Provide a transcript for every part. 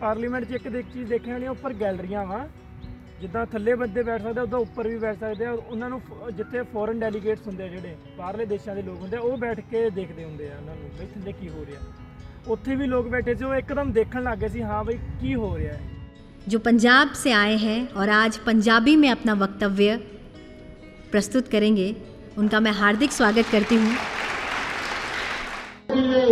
Parliament 'ਚ ਇੱਕ ਦੇਖ ਚੀਜ਼ ਦੇਖਣ ਵਾਲੀ ਆ, ਉੱਪਰ ਗੈਲਰੀਆਂ ਵਾ ਜਿੱਦਾਂ ਥੱਲੇ ਬੰਦੇ ਬੈਠ ਸਕਦੇ ਆ ਉਦਾਂ ਉੱਪਰ ਵੀ ਬੈਠ ਸਕਦੇ ਆ ਉਹਨਾਂ ਨੂੰ ਫ- ਜਿੱਥੇ ਫੋਰਨ ਡੈਲੀਗੇਟਸ ਹੁੰਦੇ ਆ ਜਿਹੜੇ ਬਾਹਰਲੇ ਦੇਸ਼ਾਂ ਦੇ ਲੋਕ ਹੁੰਦੇ ਆ ਉਹ ਬੈਠ ਕੇ ਦੇਖਦੇ ਹੁੰਦੇ ਆ ਉਹਨਾਂ ਨੂੰ ਬਈ ਥੱਲੇ ਕੀ ਹੋ ਰਿਹਾ ਉੱਥੇ ਵੀ ਲੋਕ ਬੈਠੇ ਸੀ ਉਹ ਇੱਕਦਮ ਦੇਖਣ ਲੱਗ ਗਏ ਸੀ ਹਾਂ ਬਈ ਕੀ ਹੋ ਰਿਹਾ ਹੈ जो पंजाब से आए हैं और आज पंजाबी में अपना वक्तव्य प्रस्तुत करेंगे उनका मैं हार्दिक स्वागत करती हूँ ਜੀਵੇ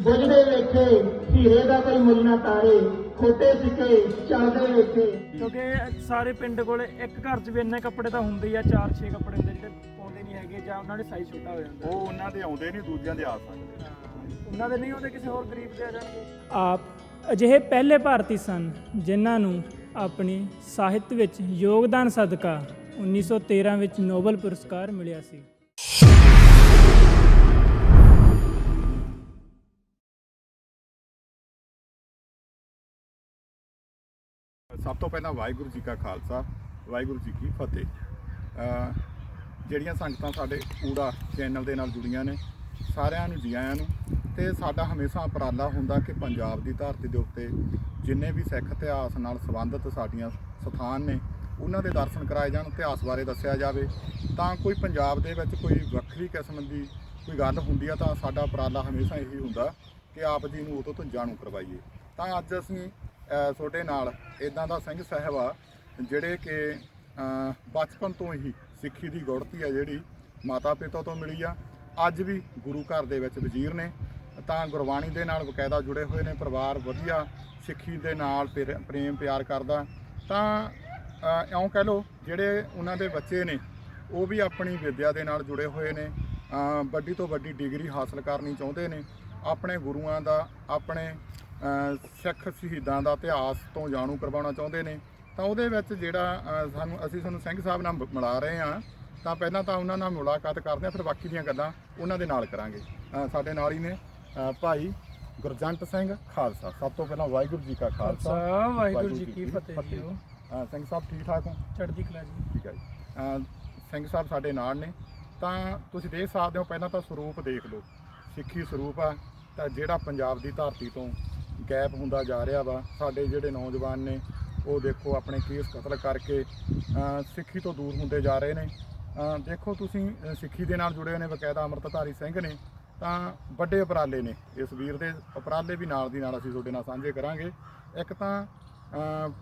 ਬੁਝਦੇ ਵੇਖੇ ਹੀਰੇ ਦਾ ਕੋਈ ਮੁੱਲ ਨਾ ਤਾਰੇ ਖੋਟੇ ਸਿੱਕੇ ਚੱਲਦੇ ਵੇਖੇ ਕਿਉਂਕਿ ਸਾਰੇ ਪਿੰਡ ਕੋਲੇ ਇੱਕ ਘਰ 'ਚ ਵੀ ਇੰਨੇ ਕੱਪੜੇ ਤਾਂ ਹੁੰਦੇ ਹੀ ਆ 4-6 ਕੱਪੜੇ ਹੁੰਦੇ ਜਿਹੜੇ ਪਾਉਂਦੇ ਨਹੀਂ ਹੈਗੇ ਜਾਂ ਉਹਨਾਂ ਦੇ ਸਾਈਜ਼ ਛੋਟਾ ਹੋ ਜਾਂਦਾ। ਉਹ ਉਹਨਾਂ ਦੇ ਆਉਂਦੇ ਨਹੀਂ ਦੂਜਿਆਂ ਦੇ ਆ ਸਕਦੇ ਉਹਨਾਂ ਦੇ ਨਹੀਂ ਹੁੰਦੇ ਕਿਸੇ ਹੋਰ ਗਰੀਬ ਦੇ ਆ ਜਾਣਗੇ। ਆਪ ਅਜਿਹੇ ਪਹਿਲੇ ਭਾਰਤੀ ਸਨ ਜਿਨ੍ਹਾਂ ਨੂੰ ਆਪਣੀ ਸਾਹਿਤ ਵਿੱਚ ਯੋਗਦਾਨ ਸਦਕਾ 1913 ਵਿੱਚ ਨੋਬਲ ਪੁਰਸਕਾਰ ਮਿਲਿਆ ਸੀ। ਸਭ ਤੋਂ ਪਹਿਲਾਂ ਵਾਹਿਗੁਰੂ ਜੀ ਕਾ ਖਾਲਸਾ, ਵਾਹਿਗੁਰੂ ਜੀ ਕੀ ਫਤਿਹ। ਜਿਹੜੀਆਂ ਸੰਗਤਾਂ ਸਾਡੇ ਊੜਾ ਚੈਨਲ ਦੇ ਨਾਲ ਜੁੜੀਆਂ ਨੇ, ਸਾਰਿਆਂ ਨੂੰ ਜੀ ਆਇਆਂ ਨੂੰ, ਤੇ ਸਾਡਾ ਹਮੇਸ਼ਾ ਉਪਰਾਲਾ ਹੁੰਦਾ ਕਿ ਪੰਜਾਬ ਦੀ ਧਰਤੀ ਦੇ ਉੱਤੇ ਜਿੰਨੇ ਵੀ ਸਿੱਖ ਇਤਿਹਾਸ ਨਾਲ ਸੰਬੰਧਿਤ ਸਾਡੀਆਂ ਸਥਾਨ ਨੇ, ਉਹਨਾਂ ਦੇ ਦਰਸ਼ਨ ਕਰਾਏ ਜਾਣ, ਇਤਿਹਾਸ ਬਾਰੇ ਦੱਸਿਆ ਜਾਵੇ, ਤਾਂ ਕੋਈ ਪੰਜਾਬ ਦੇ ਵਿੱਚ ਕੋਈ ਵੱਖਰੀ ਕਿਸਮ ਦੀ ਕੋਈ ਗੱਲ ਹੁੰਦੀ ਆ, ਤਾਂ ਸਾਡਾ ਉਪਰਾਲਾ ਹਮੇਸ਼ਾ ਇਹੀ ਹੁੰਦਾ ਕਿ ਆਪ ਜੀ ਨੂੰ ਉਹ ਤੋਂ ਜਾਣੂ ਕਰਵਾਈਏ। ਤਾਂ ਅੱਜ ਅਸੀਂ ਤੁਹਾਡੇ ਨਾਲ ਇਦਾਂ ਦਾ ਸਿੰਘ ਸਾਹਿਬ ਆ, ਜਿਹੜੇ ਕਿ ਬਚਪਨ ਤੋਂ ਹੀ ਸਿੱਖੀ ਦੀ ਗੁੜਤੀ ਆ ਜਿਹੜੀ ਮਾਤਾ ਪਿਤਾ ਤੋਂ ਮਿਲੀ ਆ। ਅੱਜ ਵੀ ਗੁਰੂ ਘਰ ਦੇ ਵਿੱਚ ਵਜ਼ੀਰ ਨੇ। ਤਾਂ ਗੁਰਬਾਣੀ ਦੇ ਨਾਲ ਬਕਾਇਦਾ ਜੁੜੇ ਹੋਏ ਨੇ, ਪਰਿਵਾਰ ਵਧੀਆ, ਸਿੱਖੀ ਦੇ ਨਾਲ ਪ੍ਰੇਮ ਪਿਆਰ ਕਰਦਾ। ਤਾਂ ਇਉਂ ਕਹਿ ਲਓ, ਜਿਹੜੇ ਉਹਨਾਂ ਦੇ ਬੱਚੇ ਨੇ, ਉਹ ਵੀ ਆਪਣੀ ਵਿਦਿਆ ਦੇ ਨਾਲ ਜੁੜੇ ਹੋਏ ਨੇ। ਵੱਡੀ ਤੋਂ ਵੱਡੀ ਡਿਗਰੀ ਹਾਸਲ ਕਰਨੀ ਚਾਹੁੰਦੇ ਨੇ। ਆਪਣੇ ਗੁਰੂਆਂ ਦਾ ਆਪਣੇ ਸਿੱਖ ਸ਼ਹੀਦਾਂ ਦਾ ਇਤਿਹਾਸ ਤੋਂ ਜਾਣੂ ਕਰਵਾਉਣਾ ਚਾਹੁੰਦੇ ਨੇ। ਤਾਂ ਉਹਦੇ ਵਿੱਚ ਜਿਹੜਾ ਸਾਨੂੰ ਅਸੀਂ ਤੁਹਾਨੂੰ ਸਿੰਘ ਸਾਹਿਬ ਨਾਲ ਮਿਲਾ ਰਹੇ ਹਾਂ। ਤਾਂ ਪਹਿਲਾਂ ਤਾਂ ਉਹਨਾਂ ਨਾਲ ਮੁਲਾਕਾਤ ਕਰਦੇ ਹਾਂ ਫਿਰ ਬਾਕੀ ਦੀਆਂ ਗੱਲਾਂ ਉਹਨਾਂ ਦੇ ਨਾਲ ਕਰਾਂਗੇ। ਸਾਡੇ ਨਾਲ ਹੀ ਨੇ ਭਾਈ ਗੁਰਜੰਟ ਸਿੰਘ ਖਾਲਸਾ। ਸਭ ਤੋਂ ਪਹਿਲਾਂ ਵਾਹਿਗੁਰੂ ਜੀ ਕਾ ਖਾਲਸਾ। ਵਾਹਿਗੁਰੂ ਜੀ ਕੀ ਫਤਿਹ ਜੀ। ਸਿੰਘ ਸਾਹਿਬ ਠੀਕ ਠਾਕ ਹੋ? ਚੜ੍ਹਦੀ ਕਲਾ ਜੀ। ਠੀਕ ਹੈ ਜੀ। ਸਿੰਘ ਸਾਹਿਬ ਸਾਡੇ ਨਾਲ ਨੇ। ਤਾਂ ਤੁਸੀਂ ਦੇਖ ਸਕਦੇ ਹੋ ਪਹਿਲਾਂ ਤਾਂ ਸਰੂਪ ਦੇਖ ਲਓ। ਸਿੱਖੀ ਸਰੂਪ ਆ, ਤਾਂ ਜਿਹੜਾ ਪੰਜਾਬ ਦੀ ਧਰਤੀ ਤੋਂ ਗੈਪ ਹੁੰਦਾ ਜਾ ਰਿਹਾ ਵਾ, ਸਾਡੇ ਜਿਹੜੇ ਨੌਜਵਾਨ ਨੇ, ਉਹ ਦੇਖੋ ਆਪਣੇ ਕੇਸ ਕਤਲ ਕਰਕੇ ਸਿੱਖੀ ਤੋਂ ਦੂਰ ਹੁੰਦੇ ਜਾ ਰਹੇ ਨੇ। ਦੇਖੋ ਤੁਸੀਂ ਸਿੱਖੀ ਦੇ ਨਾਲ ਜੁੜੇ ਹੋਏ ਨੇ, ਬਕਾਇਦਾ ਅੰਮ੍ਰਿਤਧਾਰੀ ਸਿੰਘ ਨੇ, ਤਾਂ ਵੱਡੇ ਉਪਰਾਲੇ ਨੇ। ਇਸ ਵੀਰ ਦੇ ਉਪਰਾਲੇ ਵੀ ਨਾਲ ਦੀ ਨਾਲ ਅਸੀਂ ਤੁਹਾਡੇ ਨਾਲ ਸਾਂਝੇ ਕਰਾਂਗੇ। ਇੱਕ ਤਾਂ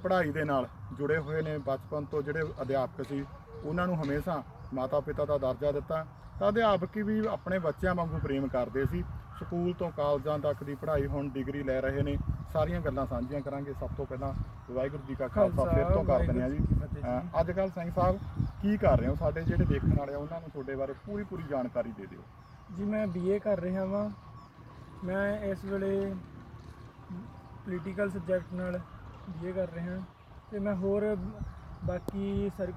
ਪੜ੍ਹਾਈ ਦੇ ਨਾਲ ਜੁੜੇ ਹੋਏ ਨੇ, ਬਚਪਨ ਤੋਂ ਜਿਹੜੇ ਅਧਿਆਪਕ ਸੀ, ਉਹਨਾਂ ਨੂੰ ਹਮੇਸ਼ਾ ਮਾਤਾ ਪਿਤਾ ਦਾ ਦਰਜਾ ਦਿੱਤਾ। ਤਾਂ ਅਧਿਆਪਕ ਵੀ ਆਪਣੇ ਬੱਚਿਆਂ ਵਾਂਗੂ ਪ੍ਰੇਮ ਕਰਦੇ ਸੀ ਸਕੂਲ ਤੋਂ ਕਾਲਜਾਂ ਤੱਕ ਦੀ ਪੜ੍ਹਾਈ ਹੁਣ ਡਿਗਰੀ ਲੈ ਰਹੇ ਨੇ ਸਾਰੀਆਂ ਗੱਲਾਂ ਸਾਂਝੀਆਂ ਕਰਾਂਗੇ। ਸਭ ਤੋਂ ਪਹਿਲਾਂ ਵਾਹਿਗੁਰੂ ਜੀ ਕਾ ਖਾਲਸਾ ਫਿਰ ਤੋਂ ਕਰ ਦਿੰਦੇ ਆ ਜੀ ਅੱਜ ਕੱਲ੍ਹ ਸਿੰਘ ਸਾਹਿਬ ਕੀ ਕਰ ਰਹੇ ਹੋ? ਸਾਡੇ ਜਿਹੜੇ ਦੇਖਣ ਵਾਲੇ ਆ ਉਹਨਾਂ ਨੂੰ ਤੁਹਾਡੇ ਬਾਰੇ ਪੂਰੀ ਪੂਰੀ ਜਾਣਕਾਰੀ ਦੇ ਦਿਓ। ਜੀ ਮੈਂ ਬੀਏ ਕਰ ਰਿਹਾ ਵਾਂ। ਮੈਂ ਇਸ ਵੇਲੇ ਪੋਲੀਟੀਕਲ ਸਬਜੈਕਟ ਨਾਲ ਬੀਏ ਕਰ ਰਿਹਾ। ਤੇ ਮੈਂ ਹੋਰ ਬਾਕੀ ਸਰ,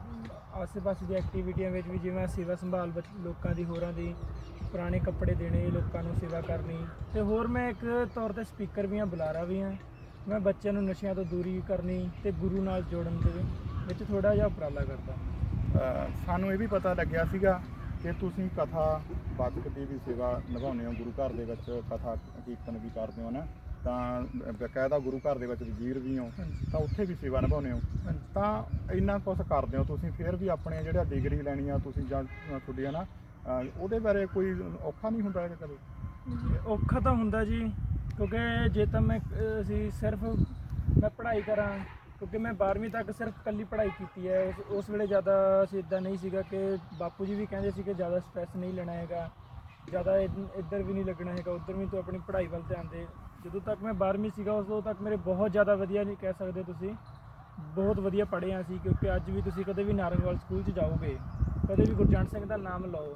ਆਸ-ਪਾਸੇ ਦੀ ਐਕਟੀਵਿਟੀਆਂ ਵਿੱਚ ਵੀ ਜਿਵੇਂ ਸੇਵਾ ਸੰਭਾਲ ਬੱਚ- ਲੋਕਾਂ ਦੀ, ਹੋਰਾਂ ਦੀ, ਪੁਰਾਣੇ ਕੱਪੜੇ ਦੇਣੇ, ਲੋਕਾਂ ਨੂੰ ਸੇਵਾ ਕਰਨੀ। ਤੇ ਹੋਰ ਮੈਂ ਇੱਕ ਤੌਰ ਤੇ ਸਪੀਕਰ ਵੀ ਹਾਂ, ਬੁਲਾਰਾ ਵੀ ਹਾਂ। ਮੈਂ ਬੱਚਿਆਂ ਨੂੰ ਨਸ਼ਿਆਂ ਤੋਂ ਦੂਰੀ ਕਰਨੀ ਤੇ ਗੁਰੂ ਨਾਲ ਜੋੜਨ ਦੇ ਵਿੱਚ ਥੋੜਾ ਜਿਹਾ ਉਪਰਾਲਾ ਕਰਦਾ। ਅਹ ਸਾਨੂੰ ਇਹ ਵੀ ਪਤਾ ਲੱਗਿਆ ਸੀਗਾ ਕਿ ਤੁਸੀਂ ਕਥਾ ਵਾਚਕ ਦੀ ਵੀ ਸੇਵਾ ਨਿਭਾਉਂਦੇ ਹੋ, ਗੁਰੂ ਘਰ ਦੇ ਵਿੱਚ ਕਥਾ ਕੀਰਤਨ ਵੀ ਕਰਦੇ ਹੋ ਨਾ। ਤਾਂ ਬਕਾਇਦਾ ਗੁਰੂ ਘਰ ਦੇ ਵਿੱਚ ਵਜ਼ੀਰ ਵੀ ਹੋ ਤਾਂ ਉੱਥੇ ਵੀ ਸੇਵਾ ਨਿਭਾਉਂਦੇ ਹੋ। ਤਾਂ ਇੰਨਾ ਕੁਝ ਕਰਦੇ ਹੋ ਤੁਸੀਂ ਫਿਰ ਵੀ ਆਪਣੇ ਜਿਹੜਾ ਡਿਗਰੀ ਲੈਣੀ ਆ ਤੁਸੀਂ ਜਾਂ ਤੁਹਾਡੀ ਨਾ ਉਹਦੇ ਬਾਰੇ ਕੋਈ ਔਖਾ ਨਹੀਂ ਹੁੰਦਾ ਹੈਗਾ ਕਦੇ? ਔਖਾ ਤਾਂ ਹੁੰਦਾ ਜੀ ਕਿਉਂਕਿ ਜੇ ਤਾਂ ਮੈਂ ਅਸੀਂ ਸਿਰਫ ਮੈਂ ਪੜ੍ਹਾਈ ਕਰਾਂ ਕਿਉਂਕਿ ਮੈਂ 12ਵੀਂ ਤੱਕ ਸਿਰਫ ਕੱਲੀ ਪੜ੍ਹਾਈ ਕੀਤੀ ਹੈ ਉਸ ਉਸ ਵੇਲੇ ਜ਼ਿਆਦਾ ਅਸੀਂ ਇਦਾਂ ਨਹੀਂ ਸੀਗਾ ਕਿ ਬਾਪੂ ਜੀ ਵੀ ਕਹਿੰਦੇ ਸੀ ਕਿ ਜ਼ਿਆਦਾ ਸਟ੍ਰੈਸ ਨਹੀਂ ਲੈਣਾ ਹੈਗਾ ਜ਼ਿਆਦਾ ਇਧ- ਇੱਧਰ ਵੀ ਨਹੀਂ ਲੱਗਣਾ ਹੈਗਾ ਉੱਧਰ ਵੀ ਤੂੰ ਆਪਣੀ ਪੜ੍ਹਾਈ ਵੱਲ ਧਿਆਨ ਦੇ। ਜਦੋਂ ਤੱਕ ਮੈਂ 12ਵੀਂ ਸੀਗਾ ਉਦੋਂ ਤੱਕ ਮੇਰੇ ਬਹੁਤ ਜ਼ਿਆਦਾ ਵਧੀਆ ਨਹੀਂ ਕਹਿ ਸਕਦੇ ਤੁਸੀਂ। ਬਹੁਤ ਵਧੀਆ ਪੜ੍ਹੇ ਹਾਂ ਅਸੀਂ ਕਿਉਂਕਿ ਅੱਜ ਵੀ ਤੁਸੀਂ ਕਦੇ ਵੀ ਨਾਰੰਗਵਾਲ ਸਕੂਲ 'ਚ ਜਾਓਗੇ ਕਦੇ ਵੀ ਗੁਰਜੰਟ ਸਿੰਘ ਦਾ ਨਾਮ ਲਓ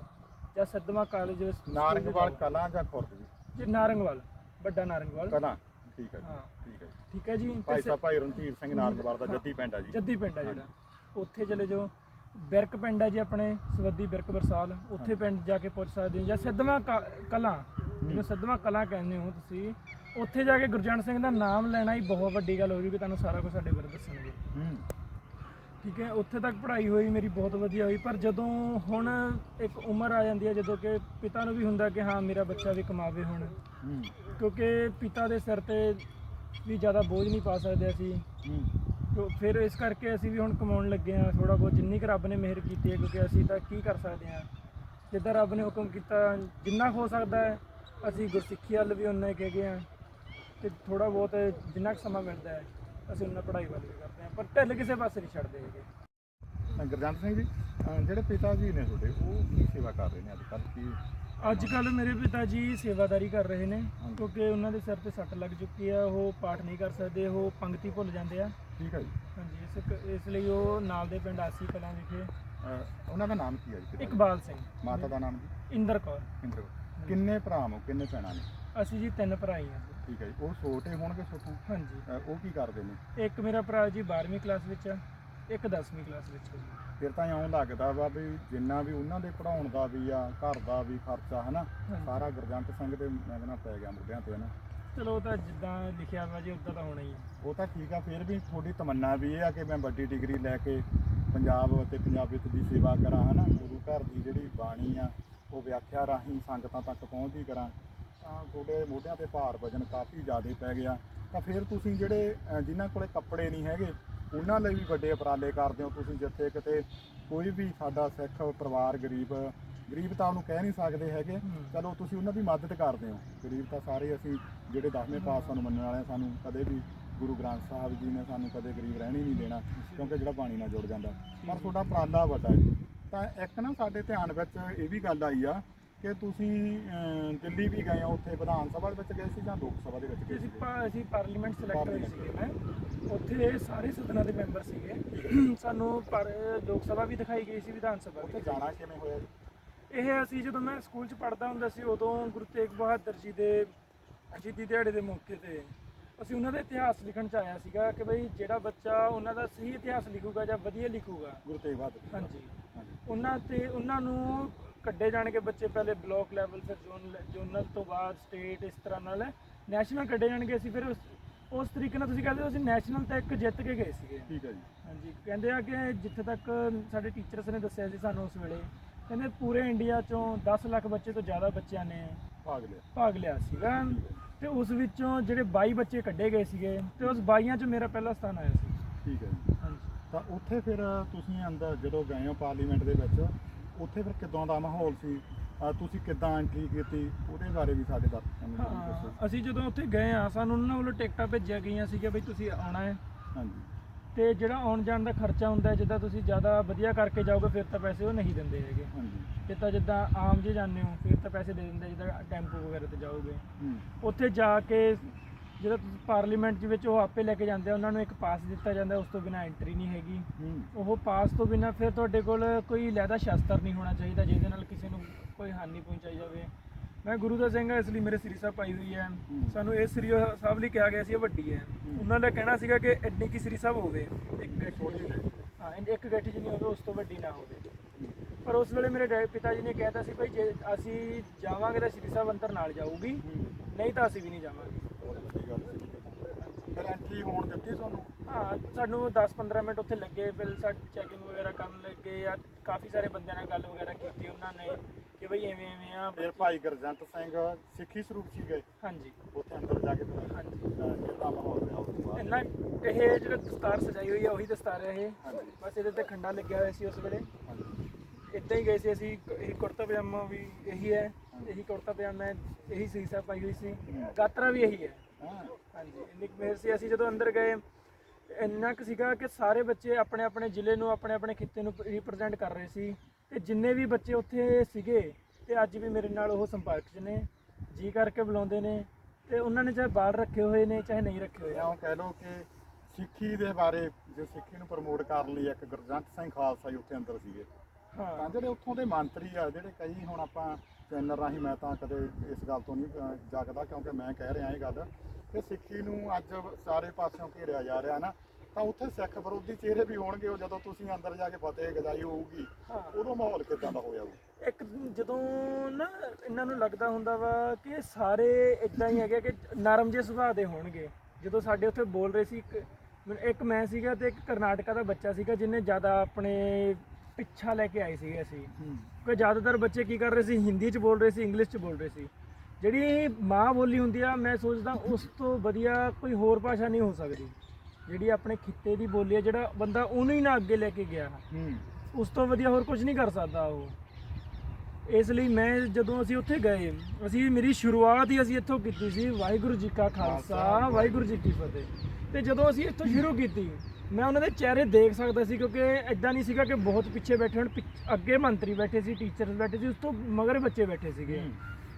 ਜਾਂ ਸਦਮਾ ਕਾਲਜ ਨਾਰੰਗਵਾਲ ਕਲਾਂ ਜਾਂ ਖੁਰਦ ਜੀ? ਜੀ ਨਾਰੰਗਵਾਲ ਵੱਡਾ ਨਾਰੰਗਵਾਲ। ਕਲਾਂ ਠੀਕ ਹੈ। ਠੀਕ ਹੈ ਜੀ। ਠੀਕ ਹੈ ਜੀ ਭਾਈ ਸ- ਸਾਹਿਬ ਭਾਈ ਰਣਧੀਰ ਸਿੰਘ ਨਾਰੰਗਵਾਲ ਦਾ ਜੱਦੀ ਪਿੰਡ ਆ ਜੀ। ਜੱਦੀ ਪਿੰਡ ਆ ਜਿਹੜਾ। ਉੱਥੇ ਚਲੇ ਜਾਓ। ਬਿਰਕ ਪਿੰਡ ਹੈ ਜੀ ਆਪਣੇ ਸਵੱਦੀ ਬਿਰਕ ਬਰਸਾਲ। ਉੱਥੇ ਪਿੰਡ ਜਾ ਕੇ ਪੁੱਛ ਸਕਦੇ ਹੋ ਜਾਂ ਸਿੱਧਵਾਂ ਕਲਾਂ ਜਿਹਨੂੰ ਸਿੱਧਵਾਂ ਕਲਾਂ ਕਹਿੰਦੇ ਹੋ ਤੁਸੀਂ ਉੱਥੇ ਜਾ ਕੇ ਗੁਰਜੰਟ ਸਿੰਘ ਦਾ ਨਾਮ ਲੈਣਾ ਹੀ ਬਹੁਤ ਵੱਡੀ ਗੱਲ ਹੋ ਜੂਗੀ ਤੁਹਾਨੂੰ ਸਾਰਾ ਕੁਝ ਸਾਡੇ ਬਾਰੇ ਦੱਸਣਗੇ। ਹੂੰ। ਠੀਕ ਹੈ ਉੱਥੇ ਤੱਕ ਪੜ੍ਹਾਈ ਹੋਈ ਮੇਰੀ ਬਹੁਤ ਵਧੀਆ ਹੋਈ ਪਰ ਜਦੋਂ ਹੁਣ ਇੱਕ ਉਮਰ ਆ ਜਾਂਦੀ ਹੈ ਜਦੋਂ ਕਿ ਪਿਤਾ ਨੂੰ ਵੀ ਹੁੰਦਾ ਕਿ ਹਾਂ ਮੇਰਾ ਬੱਚਾ ਵੀ ਕਮਾਵੇ ਹੁਣ। ਹੂੰ। ਕਿਉਂਕਿ ਪਿਤਾ ਦੇ ਸਿਰ ਤੇ ਵੀ ਜ਼ਿਆਦਾ ਬੋਝ ਨਹੀਂ ਪਾ ਸਕਦੇ ਅਸੀਂ। ਹੂੰ। ਫਿਰ ਇਸ ਕਰਕੇ ਅਸੀਂ ਵੀ ਹੁਣ ਕਮਾਉਣ ਲੱਗੇ ਆ ਥੋੜਾ ਬਹੁਤ ਜਿੰਨੀ ਕੁ ਰੱਬ ਨੇ ਮਿਹਰ ਕੀਤੀ ਹੈ ਕਿਉਂਕਿ ਅਸੀਂ ਤਾਂ ਕੀ ਕਰ ਸਕਦੇ ਆ ਜਿੱਦਾਂ ਰੱਬ ਨੇ ਹੁਕਮ ਕੀਤਾ ਜਿੰਨਾ ਹੋ ਸਕਦਾ ਹੈ ਅਸੀਂ ਗੁਰਸਿੱਖੀ ਵੱਲ ਵੀ ਉਨਾ ਹੀ ਹੈਗੇ ਆ ਤੇ ਥੋੜਾ ਬਹੁਤ ਜਿੰਨਾ ਕੁ ਸਮਾਂ ਮਿਲਦਾ ਹੈ ਅਸੀਂ ਉਹਨਾਂ ਪੜ੍ਹਾਈ ਵੱਲ ਵੀ ਕਰਦੇ ਆ ਪਰ ਢਿੱਲ ਕਿਸੇ ਪਾਸੇ ਨਹੀਂ ਛੱਡਦੇ ਹੈਗੇ। ਗੁਰਜੰਟ ਸਿੰਘ ਜੀ ਜਿਹੜੇ ਪਿਤਾ ਜੀ ਨੇ ਤੁਹਾਡੇ ਉਹ ਕੀ ਸੇਵਾ ਕਰ ਰਹੇ ਨੇ ਅੱਜ ਕੱਲ੍ਹ ਕੀ ਅੱਜ ਕੱਲ ਮੇਰੇ ਪਿਤਾ ਜੀ ਸੇਵਾਦਾਰੀ ਕਰ ਰਹੇ ਨੇ। ਕਿਉਂਕਿ ਉਹਨਾਂ ਦੇ ਸਿਰ ਤੇ ਸੱਟ ਲੱਗ ਚੁੱਕੀ ਆ ਉਹ ਪਾਠ ਨਹੀਂ ਕਰ ਸਕਦੇ ਉਹ ਪੰਕਤੀ ਭੁੱਲ ਜਾਂਦੇ ਆ। ਠੀਕ ਹੈ ਜੀ। ਹਾਂਜੀ ਇਸ ਕ- ਇਸ ਲਈ ਉਹ ਨਾਲ ਦੇ ਪਿੰਡ ਆਸੀ ਕਲਾਂ ਵਿਖੇ। ਉਹਨਾਂ ਦਾ ਨਾਮ ਕੀ ਹੈ ਜੀ ਪਿਤਾ ਜੀ? ਇਕਬਾਲ ਸਿੰਘ। ਮਾਤਾ ਦਾ ਨਾਮ ਜੀ? ਇੰਦਰ ਕੌਰ। ਇੰਦਰ ਕੌਰ। ਕਿੰਨੇ ਭਰਾ ਹੋ ਕਿੰਨੇ ਭੈਣਾਂ ਨੇ? ਅਸੀਂ ਜੀ ਤਿੰਨ ਭਰਾ ਹੀ ਹਾਂ ਜੀ। ਠੀਕ ਹੈ ਜੀ। ਉਹ ਛੋਟੇ ਹੋਣਗੇ ਛੋਟੇ ਹਾਂਜੀ। ਉਹ ਕੀ ਕਰਦੇ ਨੇ? ਇੱਕ ਮੇਰਾ ਭਰਾ ਜੀ 12ਵੀਂ ਕਲਾਸ ਵਿੱਚ ਆ ਇੱਕ 10ਵੀਂ ਕਲਾਸ ਵਿੱਚ ਹੈ ਜੀ। ਫਿਰ ਤਾਂ ਇਉਂ ਲੱਗਦਾ ਵਾ ਵੀ ਜਿੰਨਾ ਵੀ ਉਹਨਾਂ ਦੇ ਪੜਾਉਣ ਦਾ ਵੀ ਆ ਘਰ ਦਾ ਵੀ ਖਰਚਾ ਹਨਾ? ਹਾਂਜੀ। ਸਾਰਾ ਗੁਰਜੰਟ ਸਿੰਘ ਦੇ ਮੈਂ ਕਹਿੰਦਾ ਪੈ ਗਿਆ ਮੁੰਡਿਆਂ ਤੇ ਹਨਾ? ਚਲੋ ਉਹ ਤਾਂ ਜਿੱਦਾਂ ਲਿਖਿਆ ਵਾ ਜੀ ਉਦਾਂ ਤਾਂ ਹੋਣਾ ਹੀ ਹੈ ਉਹ ਤਾਂ ਠੀਕ ਆ ਫਿਰ ਵੀ ਤੁਹਾਡੀ ਤਮੰਨਾ ਵੀ ਇਹ ਆ ਕਿ ਮੈਂ ਵੱਡੀ ਡਿਗਰੀ ਲੈ ਕੇ ਪੰਜਾਬ ਅਤੇ ਪੰਜਾਬੀਅਤ ਦੀ ਸੇਵਾ ਕਰਾਂ ਹਨਾ? ਗੁਰੂ ਘਰ ਦੀ ਜਿਹੜੀ ਬਾਣੀ ਆ ਉਹ ਵਿਆਖਿਆ ਰਾਹੀਂ ਸੰਗਤਾਂ ਤੱਕ ਪਹੁੰਚਦੀ ਕਰਾਂ। ਤਾਂ ਤੁਹਾਡੇ ਮੋਢਿਆਂ ਤੇ ਭਾਰ ਵਜਨ ਕਾਫੀ ਜ਼ਿਆਦਾ ਪੈ ਗਿਆ। ਤਾਂ ਫਿਰ ਤੁਸੀਂ ਜਿਹੜੇ ਅ, ਜਿਨ੍ਹਾਂ ਕੋਲੇ ਕੱਪੜੇ ਨਹੀਂ ਹੈਗੇ ਉਹਨਾਂ ਲਈ ਵੀ ਵੱਡੇ ਉਪਰਾਲੇ ਕਰਦੇ ਹੋ ਤੁਸੀਂ ਜਿੱਥੇ ਕਿਤੇ ਕੋਈ ਵੀ ਸਾਡਾ ਸਿੱਖ ਪਰਿਵਾਰ ਗਰੀਬ ਗਰੀਬ ਤਾਂ ਉਹਨੂੰ ਕਹਿ ਨਹੀਂ ਸਕਦੇ ਹੈਗੇ। ਚਲੋ ਤੁਸੀਂ ਉਹਨਾਂ ਦੀ ਮਦਦ ਕਰਦੇ ਹੋ। ਗਰੀਬ ਤਾਂ ਸਾਰੇ ਅਸੀਂ ਜਿਹੜੇ 10ਵੇਂ ਪਾਸ ਸਾਨੂੰ ਮੰਨਣ ਵਾਲੇ ਆ, ਸਾਨੂੰ ਕਦੇ ਵੀ ਗੁਰੂ ਗ੍ਰੰਥ ਸਾਹਿਬ ਜੀ ਨੇ ਸਾਨੂੰ ਕਦੇ ਗਰੀਬ ਰਹਿਣ ਹੀ ਨਹੀਂ ਦੇਣਾ ਕਿਉਂਕਿ ਜਿਹੜਾ ਪਾਣੀ ਨਾਲ ਜੁੜ ਜਾਂਦਾ। ਪਰ ਤੁਹਾਡਾ ਉਪਰਾਲਾ ਵੱਡਾ ਹੈ। ਤਾਂ ਇੱਕ ਨਾ ਸਾਡੇ ਧਿਆਨ ਵਿੱਚ ਇਹ ਵੀ ਗੱਲ ਆਈ ਆ ਕਿ ਤੁਸੀਂ ਦਿੱਲੀ ਵੀ ਗਏ ਹੋ ਉੱਥੇ ਵਿਧਾਨ ਸਭਾ ਦੇ ਵਿੱਚ ਗਏ ਸੀ ਜਾਂ ਲੋਕ ਸਭਾ ਦੇ ਵਿੱਚ ਗਏ ਅਸੀਂ ਸੀ? ਪਾ- ਅਸੀਂ ਪਾਰਲੀਮੈਂਟ ਸਿਲੈਕਟ ਹੋਏ। ਸੀਗੇ ਮੈਂ ਉੱਥੇ ਸਾਰੇ ਸਦਨਾਂ ਦੇ ਮੈਂਬਰ ਸੀਗੇ। ਸਾਨੂੰ ਪਰ ਲੋਕ ਸਭਾ ਵੀ ਦਿਖਾਈ ਗਈ ਸੀ ਵਿਧਾਨ ਸਭਾ ਉੱਥੇ ਜਾਣਾ ਕਿਵੇਂ ਹੋਇਆ? ਜੀ? ਇਹ ਅਸੀਂ ਜਦੋਂ ਮੈਂ ਸਕੂਲ 'ਚ ਪੜ੍ਹਦਾ ਹੁੰਦਾ ਸੀ ਉਦੋਂ ਗੁਰੂ ਤੇਗ ਬਹਾਦਰ ਜੀ ਦੇ ਸ਼ਹੀਦੀ ਦਿਹਾੜੇ ਦੇ ਮੌਕੇ ਤੇ ਅਸੀਂ ਉਹਨਾਂ ਦਾ ਇਤਿਹਾਸ ਲਿਖਣ 'ਚ ਆਇਆ ਸੀਗਾ ਕਿ ਬਈ ਜਿਹੜਾ ਬੱਚਾ ਉਹਨਾਂ ਦਾ ਸਹੀ ਇਤਿਹਾਸ ਲਿਖੂਗਾ ਜਾਂ ਵਧੀਆ ਲਿਖੂਗਾ। ਗੁਰੂ ਤੇਗ ਬਹਾਦਰ ਜੀ। ਹਾਂਜੀ। ਹਾਂਜੀ। ਉਹਨਾਂ ਤੇ ਉਹਨਾਂ ਨੂੰ ਕੱਢੇ ਜਾਣਗੇ ਬੱਚੇ ਪਹਿਲੇ ਬਲਾਕ ਲੈਵਲ ਫਿਰ ਜ਼ੋਨ ਜ਼ੋਨਲ ਤੋਂ ਬਾਅਦ ਸਟੇਟ ਇਸ ਤਰ੍ਹਾਂ ਨਾਲ ਨੈਸ਼ਨਲ ਕੱਢੇ ਜਾਣਗੇ ਅਸੀਂ ਫਿਰ ਉਸ ਉਸ ਤਰੀਕੇ ਨਾਲ ਤੁਸੀਂ ਕਹਿੰਦੇ ਹੋ ਅਸੀਂ ਨੈਸ਼ਨਲ ਤੱਕ ਜਿੱਤ ਕੇ ਗਏ ਸੀਗੇ। ਠੀਕ ਹੈ ਜੀ। ਹਾਂਜੀ ਕਹਿੰਦੇ ਆ ਕਿ ਜਿੱਥੇ ਤੱਕ ਸਾਡੇ ਟੀਚਰਸ ਨੇ ਦੱਸਿਆ ਸੀ ਸਾਨੂੰ ਉਸ ਵੇਲੇ ਕਹਿੰਦੇ ਪੂਰੇ ਇੰਡੀਆ ਚੋਂ 10 ਲੱਖ ਬੱਚੇ ਤੋਂ ਜ਼ਿਆਦਾ ਬੱਚਿਆਂ ਨੇ ਭਾਗ ਲਿਆ। ਭਾਗ ਲਿਆ ਸੀਗਾ ਤੇ ਉਸ ਵਿੱਚੋਂ ਜਿਹੜੇ 22 ਬੱਚੇ ਕੱਢੇ ਗਏ ਸੀਗੇ ਤੇ ਉਸ 22 ਚੋਂ ਮੇਰਾ ਪਹਿਲਾ ਸਥਾਨ ਆਇਆ ਸੀ। ਠੀਕ ਹੈ ਜੀ। ਹਾਂਜੀ। ਤਾਂ ਉੱਥੇ ਫਿਰ ਤੁਸੀਂ ਅੰਦਰ ਜਦੋਂ ਗਏ ਹੋ ਪਾਰਲੀਮੈਂਟ ਦੇ ਵਿੱਚ ਉੱਥੇ ਫਿਰ ਕਿਦਾਂ ਦਾ ਮਾਹੌਲ ਸੀ? ਅਹ ਤੁਸੀਂ ਕਿਦਾਂ ਐਂਟਰੀ ਕੀਤੀ? ਉਹਦੇ ਬਾਰੇ ਵੀ ਸਾਡੇ ਦਰਸ਼ਕਾਂ ਨੂੰ ਜ਼ਰੂਰ ਦੱਸੋ। ਹਾਂ, ਅਸੀਂ ਜਦੋਂ ਉੱਥੇ ਗਏ ਆ ਸਾਨੂੰ ਉਹਨਾਂ ਵੱਲੋਂ ਟਿਕਟਾਂ ਭੇਜੀਆਂ ਗਈਆਂ ਸੀਗੀਆਂ ਬਈ ਤੁਸੀਂ ਆਉਣਾ ਹੈ। ਹਾਂਜੀ। ਤੇ ਜਿਹੜਾ ਆਉਣ ਜਾਣ ਦਾ ਖਰਚਾ ਹੁੰਦਾ ਹੈ ਜਿੱਦਾਂ ਤੁਸੀਂ ਜ਼ਿਆਦਾ ਵਧੀਆ ਕਰਕੇ ਜਾਓਗੇ ਫਿਰ ਤਾਂ ਪੈਸੇ ਉਹ ਨਹੀਂ ਦਿੰਦੇ ਹੈਗੇ। ਹਾਂਜੀ। ਜੇ ਤਾਂ ਜਿੱਦਾਂ ਆਮ ਜੇ ਜਾਂਦੇ ਹੋ ਫਿਰ ਤਾਂ ਪੈਸੇ ਦੇ ਦਿੰਦੇ ਜਿੱਦਾਂ ਟੈਂਪੂ ਵਗੈਰਾ ਤੇ ਜਾਓਗੇ। ਹੂੰ। ਉੱਥੇ ਜਾ ਕੇ ਜਿਹੜਾ ਤੁਸੀਂ ਪਾਰਲੀਮੈਂਟ ਦੇ ਵਿੱਚ ਉਹ ਆਪੇ ਲੈ ਕੇ ਜਾਂਦੇ ਆ ਉਹਨਾਂ ਨੂੰ ਇੱਕ ਪਾਸ ਦਿੱਤਾ ਜਾਂਦਾ ਉਸ ਤੋਂ ਬਿਨਾ ਐਂਟਰੀ ਨਹੀਂ ਹੈਗੀ। ਹੂੰ। ਉਹ ਪਾਸ ਤੋਂ ਬਿਨਾ ਫਿਰ ਤੁਹਾਡੇ ਕੋਲ ਕੋਈ ਲੈਦਾ ਸ਼ਸਤਰ ਨਹੀਂ ਹੋਣਾ ਚਾਹੀਦਾ ਜਿਹਦੇ ਨਾਲ ਕਿਸੇ ਨੂੰ ਕੋਈ ਹਾਨੀ ਪਹੁੰਚਾਈ ਜਾਵੇ। ਮੈਂ ਗੁਰੂ ਦਾ ਸਿੰਘ ਹਾਂ ਇਸ ਲਈ ਮੇਰੇ ਸ੍ਰੀ ਸਾਹਿਬ ਪਾਈ ਹੋਈ ਹੈ। ਸਾਨੂੰ ਇਹ ਸ੍ਰੀ ਸਾਹਿਬ ਲਈ ਕਿਹਾ ਗਿਆ ਸੀ ਇਹ ਵੱਡੀ ਹੈ। ਉਹਨਾਂ ਦਾ ਕਹਿਣਾ ਸੀਗਾ ਕਿ ਐਡੀ ਕੀ ਸ੍ਰੀ ਸਾਹਿਬ ਹੋਵੇ ਇੱਕ ਗੱਠੀ। ਹਾਂ ਇੰਨੀ- ਇੱਕ ਗੱਠੀ ਜਿੰਨੀ ਹੋਵੇ ਉਸ ਤੋਂ ਵੱਡੀ ਨਾ ਹੋਵੇ। ਪਰ ਉਸ ਵੇਲੇ ਮੇਰੇ ਪਿਤਾ ਜੀ ਨੇ ਕਹਿਤਾ ਸੀ ਭਾਈ ਜੇ ਅਸੀਂ ਜਾਵਾਂਗੇ ਤਾਂ ਸ੍ਰੀ ਸਾਹਿਬ ਅੰਦਰ ਨਾਲ ਜਾਊਗੀ ਨਹੀਂ ਤਾਂ ਅਸੀਂ ਵੀ ਨਹੀਂ ਜਾਵਾਂਗੇ। ਬਹੁਤ ਵੱਡੀ ਗੱਲ ਸੀ ਫਿਰ ਐਂਟਰੀ ਹੋਣ ਦਿੱਤੀ ਤੁਹਾਨੂੰ? ਹਾਂ ਸਾਨੂੰ 10-15 ਮਿੰਟ ਉੱਥੇ ਲੱਗੇ ਫਿਰ ਸਾਡੀ ਚੈਕਿੰਗ ਵਗੈਰਾ ਕਰਨ ਲੱਗੇ ਆ ਕਾਫੀ ਸਾਰੇ ਬੰਦਿਆਂ ਨਾਲ ਗੱਲ ਵਗੈਰਾ ਕੀਤੀ ਉਹਨਾਂ ਨੇ ਕਿ ਬਈ ਐਵੇਂ ਐਵੇਂ ਆ ਫਿਰ ਭਾਈ ਗੁਰਜੰਟ ਸਿੰਘ ਸਿੱਖੀ ਸਰੂਪ ਸੀ ਗਏ ਹਾਂਜੀ। ਉੱਥੇ ਅੰਦਰ ਜਾ ਕੇ ਫਿਰ ਹਾਂਜੀ। ਕਿੰਨਾ ਮਾਹੌਲ ਰਿਹਾ ਉਸ ਤੋਂ ਬਾਅਦ? ਇੰਨਾ ਇਹ ਜਿਹੜਾ ਦਸਤਾਰ ਸਜਾਈ ਹੋਈ ਆ ਉਹੀ ਦਸਤਾਰ ਹੈ ਇਹ। ਬਸ ਇਹਦੇ ਤੇ ਖੰਡਾ ਲੱਗਿਆ ਹੋਇਆ ਸੀ ਉਸ ਵੇਲੇ। ਹਾਂਜੀ। ਇਦਾਂ ਹੀ ਗਏ ਸੀ ਅਸੀਂ ਇਹ ਕੁੜਤਾ ਪਜਾਮਾ ਵੀ ਇਹੀ ਹੈ। ਇਹੀ ਕੁੜਤਾ ਪਜਾਮਾ ਹੈ, ਇਹੀ ਸੀਸਾ ਪਾਈ ਹੋਈ ਸੀ। ਗਾਤਰਾ ਵੀ ਇਹੀ ਹੈ। ਹਾਂ ਹਾਂਜੀ ਇੰਨੀ ਕੁ ਮਿਹਰ ਸੀ। ਅਸੀਂ ਜਦੋਂ ਅੰਦਰ ਗਏ ਇੰਨਾ ਕੁ ਸੀਗਾ ਕਿ ਸਾਰੇ ਬੱਚੇ ਆਪਣੇ ਆਪਣੇ ਜ਼ਿਲ੍ਹੇ ਨੂੰ ਆਪਣੇ ਆਪਣੇ ਖਿੱਤੇ ਨੂੰ ਰਿਪਰੈਜ਼ੈਂਟ ਕਰ ਰਹੇ ਸੀ। ਤੇ ਜਿੰਨੇ ਵੀ ਬੱਚੇ ਉੱਥੇ ਸੀਗੇ ਤੇ ਅੱਜ ਵੀ ਮੇਰੇ ਨਾਲ ਉਹ ਸੰਪਰਕ 'ਚ ਨੇ ਜੀ ਕਰਕੇ ਬੁਲਾਉਂਦੇ ਨੇ। ਤੇ ਉਹਨਾਂ ਨੇ ਚਾਹੇ ਬਾਲ ਰੱਖੇ ਹੋਏ ਨੇ ਚਾਹੇ ਨਹੀਂ ਰੱਖੇ ਹੋਏ। ਇਉਂ ਕਹਿ ਲਓ ਕਿ ਸਿੱਖੀ ਦੇ ਬਾਰੇ ਜੇ ਸਿੱਖੀ ਨੂੰ ਪ੍ਰਮੋਟ ਕਰਨ ਲਈ ਇੱਕ ਗੁਰਜੰਟ ਸਿੰਘ ਖਾਲਸਾ ਜੀ ਉੱਥੇ ਅੰਦਰ ਸੀਗੇ। ਤਾਂ ਹਾਂ ਜਿਹੜੇ ਉੱਥੋਂ ਦੇ ਮੰਤਰੀ ਆ ਜਿਹੜੇ ਕਈ ਹੁਣ ਆਪਾਂ ਚੈਨਲ ਰਾਹੀਂ ਮੈਂ ਤਾਂ ਕਦੇ ਇਸ ਗੱਲ ਤੋਂ ਨਹੀਂ ਜਾਗਦਾ ਕਿਉਂਕਿ ਮੈਂ ਕਹਿ ਰਿਹਾ ਇਹ ਗੱਲ। ਕਿ ਸਿੱਖੀ ਨੂੰ ਅੱਜ ਸਾਰੇ ਪਾਸਿਓਂ ਘੇਰਿਆ ਜਾ ਰਿਹਾ ਨਾ ਤਾਂ ਉੱਥੇ ਸਿੱਖ ਵਿਰੋਧੀ ਚਿਹਰੇ ਵੀ ਹੋਣਗੇ ਉਹ ਜਦੋਂ ਤੁਸੀਂ ਅੰਦਰ ਜਾ ਕੇ ਫਤਿਹ ਗਜਾਈ ਹੋਊਗੀ ਹਾਂ। ਉਦੋਂ ਮਾਹੌਲ ਕਿਦਾਂ ਦਾ ਹੋਇਆ? ਹੋਊ ਇੱਕ ਜਦੋਂ ਨਾ ਇਹਨਾਂ ਨੂੰ ਲੱਗਦਾ ਹੁੰਦਾ ਵਾ ਕਿ ਸਾਰੇ ਇਦਾਂ ਹੀ ਹੈਗੇ ਕਿ ਨਰਮ ਜਿਹੇ ਸੁਭਾਅ ਦੇ ਹੋਣਗੇ। ਜਦੋਂ ਸਾਡੇ ਉੱਥੇ ਬੋਲ ਰਹੇ ਸੀ ਇੱਕ ਮੈਂ ਸੀਗਾ ਤੇ ਇੱਕ ਕਰਨਾਟਕਾ ਦਾ ਬੱਚਾ ਸੀਗਾ ਜਿਹਨੇ ਜ਼ਿਆਦਾ ਆਪਣੇ ਪਿੱਛਾ ਲੈ ਕੇ ਆਏ ਸੀਗੇ ਅਸੀਂ। ਕਿਉਂਕਿ ਜ਼ਿਆਦਾਤਰ ਬੱਚੇ ਕੀ ਕਰ ਰਹੇ ਸੀ ਹਿੰਦੀ 'ਚ ਬੋਲ ਰਹੇ ਸੀ ਇੰਗਲਿਸ਼ 'ਚ ਬੋਲ ਰਹੇ ਸੀ। ਜਿਹੜੀ ਮਾਂ ਬੋਲੀ ਹੁੰਦੀ ਆ ਮੈਂ ਸੋਚਦਾ ਉਸ ਤੋਂ ਵਧੀਆ ਕੋਈ ਹੋਰ ਭਾਸ਼ਾ ਨਹੀਂ ਹੋ ਸਕਦੀ। ਜਿਹੜੀ ਆਪਣੇ ਖਿੱਤੇ ਦੀ ਬੋਲੀ ਆ ਜਿਹੜਾ ਬੰਦਾ ਉਹਨੂੰ ਹੀ ਨਾ ਅੱਗੇ ਲੈ ਕੇ ਗਿਆ। ਹੂੰ। ਉਸ ਤੋਂ ਵਧੀਆ ਹੋਰ ਕੁਝ ਨਹੀਂ ਕਰ ਸਕਦਾ ਉਹ। ਇਸ ਲਈ ਮੈਂ ਜਦੋਂ ਅਸੀਂ ਉੱਥੇ ਗਏ ਅਸੀਂ ਮੇਰੀ ਸ਼ੁਰੂਆਤ ਹੀ ਅਸੀਂ ਇੱਥੋਂ ਕੀਤੀ ਸੀ ਵਾਹਿਗੁਰੂ ਜੀ ਕਾ ਖਾਲਸਾ ਵਾਹਿਗੁਰੂ ਜੀ ਕੀ ਫਤਿਹ। ਤੇ ਜਦੋਂ ਅਸੀਂ ਇੱਥੋਂ ਸ਼ੁਰੂ ਕੀਤੀ ਮੈਂ ਉਹਨਾਂ ਦੇ ਚਿਹਰੇ ਦੇਖ ਸਕਦਾ ਸੀ ਕਿਉਂਕਿ ਐਦਾਂ ਨਹੀਂ ਸੀਗਾ ਕਿ ਬਹੁਤ ਪਿੱਛੇ ਬੈਠੇ ਹੋਣ ਪਿੱਛ- ਅੱਗੇ ਮੰਤਰੀ ਬੈਠੇ ਸੀ ਟੀਚਰਸ ਬੈਠੇ ਸੀ ਉਸ ਤੋਂ ਮਗਰ ਬੱਚੇ ਬੈਠੇ ਸੀਗੇ।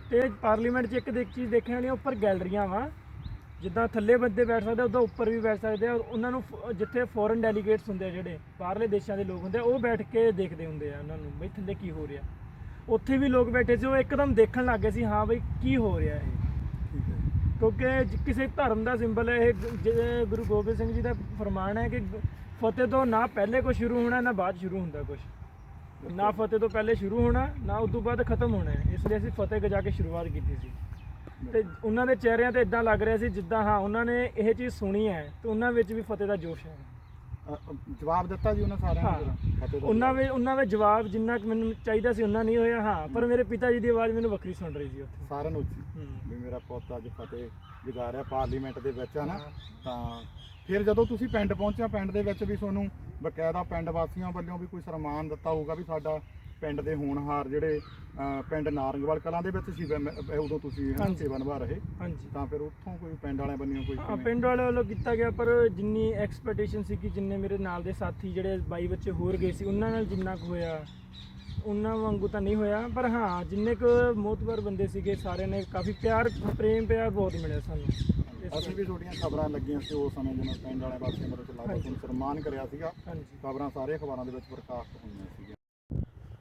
ਤੇ ਪਾਰਲੀਮੈਂਟ 'ਚ ਇੱਕ ਦੇਖ ਚੀਜ਼ ਦੇਖਣ ਵਾਲੀ ਆ, ਉੱਪਰ ਗੈਲਰੀਆਂ ਵਾ ਜਿੱਦਾਂ ਥੱਲੇ ਬੰਦੇ ਬੈਠ ਸਕਦੇ ਆ ਉਦਾਂ ਉੱਪਰ ਵੀ ਬੈਠ ਸਕਦੇ ਆ ਉਹਨਾਂ ਨੂੰ ਫ- ਜਿੱਥੇ ਫੋਰਨ ਡੈਲੀਗੇਟਸ ਹੁੰਦੇ ਆ ਜਿਹੜੇ ਬਾਹਰਲੇ ਦੇਸ਼ਾਂ ਦੇ ਲੋਕ ਹੁੰਦੇ ਆ ਉਹ ਬੈਠ ਕੇ ਦੇਖਦੇ ਹੁੰਦੇ ਆ ਉਹਨਾਂ ਨੂੰ ਬਈ ਥੱਲੇ ਕੀ ਹੋ ਰਿਹਾ। ਉੱਥੇ ਵੀ ਲੋਕ ਬੈਠੇ ਸੀ ਉਹ ਇੱਕਦਮ ਦੇਖਣ ਲੱਗ ਗਏ ਸੀ ਹਾਂ ਬਈ ਕੀ ਹੋ ਰਿਹਾ ਇਹ। ਕਿਉਂਕਿ ਜ- ਕਿਸੇ ਧਰਮ ਦਾ ਸਿੰਬਲ ਹੈ, ਇਹ ਗ- ਜਿਵੇਂ ਗੁਰੂ ਗੋਬਿੰਦ ਸਿੰਘ ਜੀ ਦਾ ਫਰਮਾਨ ਹੈ ਕਿ ਗ- ਫਤਿਹ ਤੋਂ ਨਾ ਪਹਿਲੇ ਕੁਝ ਸ਼ੁਰੂ ਹੋਣਾ, ਨਾ ਬਾਅਦ ਸ਼ੁਰੂ ਹੁੰਦਾ ਕੁਝ ਨਾ ਫਤਿਹ ਤੋਂ ਪਹਿਲੇ ਸ਼ੁਰੂ ਹੋਣਾ, ਨਾ ਉਸ ਤੋਂ ਬਾਅਦ ਖਤਮ ਹੋਣਾ ਹੈ। ਇਸ ਲਈ ਅਸੀਂ ਫਤਿਹ ਗਜਾ ਕੇ ਸ਼ੁਰੂਆਤ ਕੀਤੀ ਸੀ। ਤੇ ਉਹਨਾਂ ਦੇ ਚਿਹਰਿਆਂ ਤੇ ਇਦਾਂ ਲੱਗ ਰਿਹਾ ਸੀ ਜਿੱਦਾਂ, ਹਾਂ, ਉਹਨਾਂ ਨੇ ਇਹ ਚੀਜ਼ ਸੁਣੀ ਹੈ ਤੇ ਉਹਨਾਂ ਵਿੱਚ ਵੀ ਫਤਿਹ ਦਾ ਜੋਸ਼ ਹੈ। ਜਵਾਬ ਦਿੱਤਾ ਜੀ ਉਹਨਾਂ ਸਾਰਿਆਂ। ਨੂੰ ਉਹਨਾਂ ਵਿੱਚ ਉਹਨਾਂ ਦਾ ਜਵਾਬ ਜਿੰਨਾ ਕੁ ਮੈਨੂੰ ਚਾਹੀਦਾ ਸੀ ਉਹਨਾਂ ਨਹੀਂ ਹੋਇਆ ਹਾਂ ਪਰ ਮੇਰੇ ਪਿਤਾ ਜੀ ਦੀ ਆਵਾਜ਼ ਮੈਨੂੰ ਵੱਖਰੀ ਸੁਣ ਰਹੀ ਸੀ ਉੱਥੇ ਸਾਰਿਆਂ ਨੂੰ ਉੱਚੀ। ਵੀ ਮੇਰਾ ਪੁੱਤ ਅੱਜ ਫਤਿਹ ਜਗਾ ਰਿਹਾ ਪਾਰਲੀਮੈਂਟ ਦੇ ਵਿੱਚ ਹਨਾ। ਤਾਂ ਫਿਰ ਜਦੋਂ ਤੁਸੀਂ ਪਿੰਡ ਪਹੁੰਚਿਆ ਪਿੰਡ ਦੇ ਵਿੱਚ ਵੀ ਤੁਹਾਨੂੰ ਬਕਾਇਦਾ ਪਿੰਡ ਵਾਸੀਆਂ ਵੱਲੋਂ ਵੀ ਕੋਈ ਸਨਮਾਨ ਦਿੱਤਾ ਹੋਊਗਾ ਵੀ ਸਾਡਾ ਪਿੰਡ ਦੇ ਹੋਣਹਾਰ ਜਿਹੜੇ ਪਿੰਡ ਨਾਰੰਗਵਾਲ ਕਲਾਂ ਦੇ ਵਿੱਚ ਸੀ ਵੈ- ਮੈਂ- ਉਦੋਂ ਤੁਸੀਂ ਹਨਾ ਹਾਂਜੀ। ਸੇਵਾ ਨਿਭਾ ਰਹੇ ਹਾਂਜੀ ਤਾਂ ਫਿਰ ਉੱਥੋਂ ਕੋਈ ਪਿੰਡ ਵਾਲਿਆਂ ਬੰਨਿਓ ਕੋਈ ਹਾਂ ਕਿਵੇਂ? ਪਿੰਡ ਵਾਲੇ ਵੱਲੋਂ ਕੀਤਾ ਗਿਆ ਪਰ ਜਿੰਨੀ ਐਕਸਪੈਕਟੇਸ਼ਨ ਸੀ ਕਿ ਜਿੰਨੇ ਮੇਰੇ ਨਾਲ ਦੇ ਸਾਥੀ ਜਿਹੜੇ ਬਾਈ ਬੱਚੇ ਹੋਰ ਗਏ ਸੀ ਉਹਨਾਂ ਨਾਲ ਜਿੰਨਾ ਕੁ ਹੋਇਆ ਉਹਨਾਂ ਵਾਂਗੂ ਤਾਂ ਨਹੀਂ ਹੋਇਆ ਪਰ ਹਾਂ ਜਿੰਨੇ ਕੁ ਮੋਤਬਰ ਬੰਦੇ ਸੀਗੇ ਸਾਰਿਆਂ ਨੇ ਕਾਫੀ ਪਿਆਰ ਪ੍ਰੇਮ ਪਿਆਰ ਬਹੁਤ ਮਿਲਿਆ ਸਾਨੂੰ ਇਸ ਅਸੀਂ ਵੀ ਤੁਹਾਡੀਆਂ ਖਬਰਾਂ ਲੱਗੀਆਂ ਸੀ ਉਸ ਸਮੇਂ ਜਦੋਂ ਪਿੰਡ ਵਾਲੇ ਵਾਸੀਆਂ ਵੱਲੋਂ ਚਲਾਵਾ ਹਾਂਜੀ। ਤੁਹਾਨੂੰ ਸਨਮਾਨ ਕਰਿਆ ਸੀਗਾ ਹਾਂਜੀ ਖਬਰਾਂ ਸਾਰੇ ਅਖਬਾਰਾਂ ਦੇ ਵਿੱਚ ਪ੍ਰਕਾਸ਼ਿਤ ਹੋਈਆਂ ਅਹ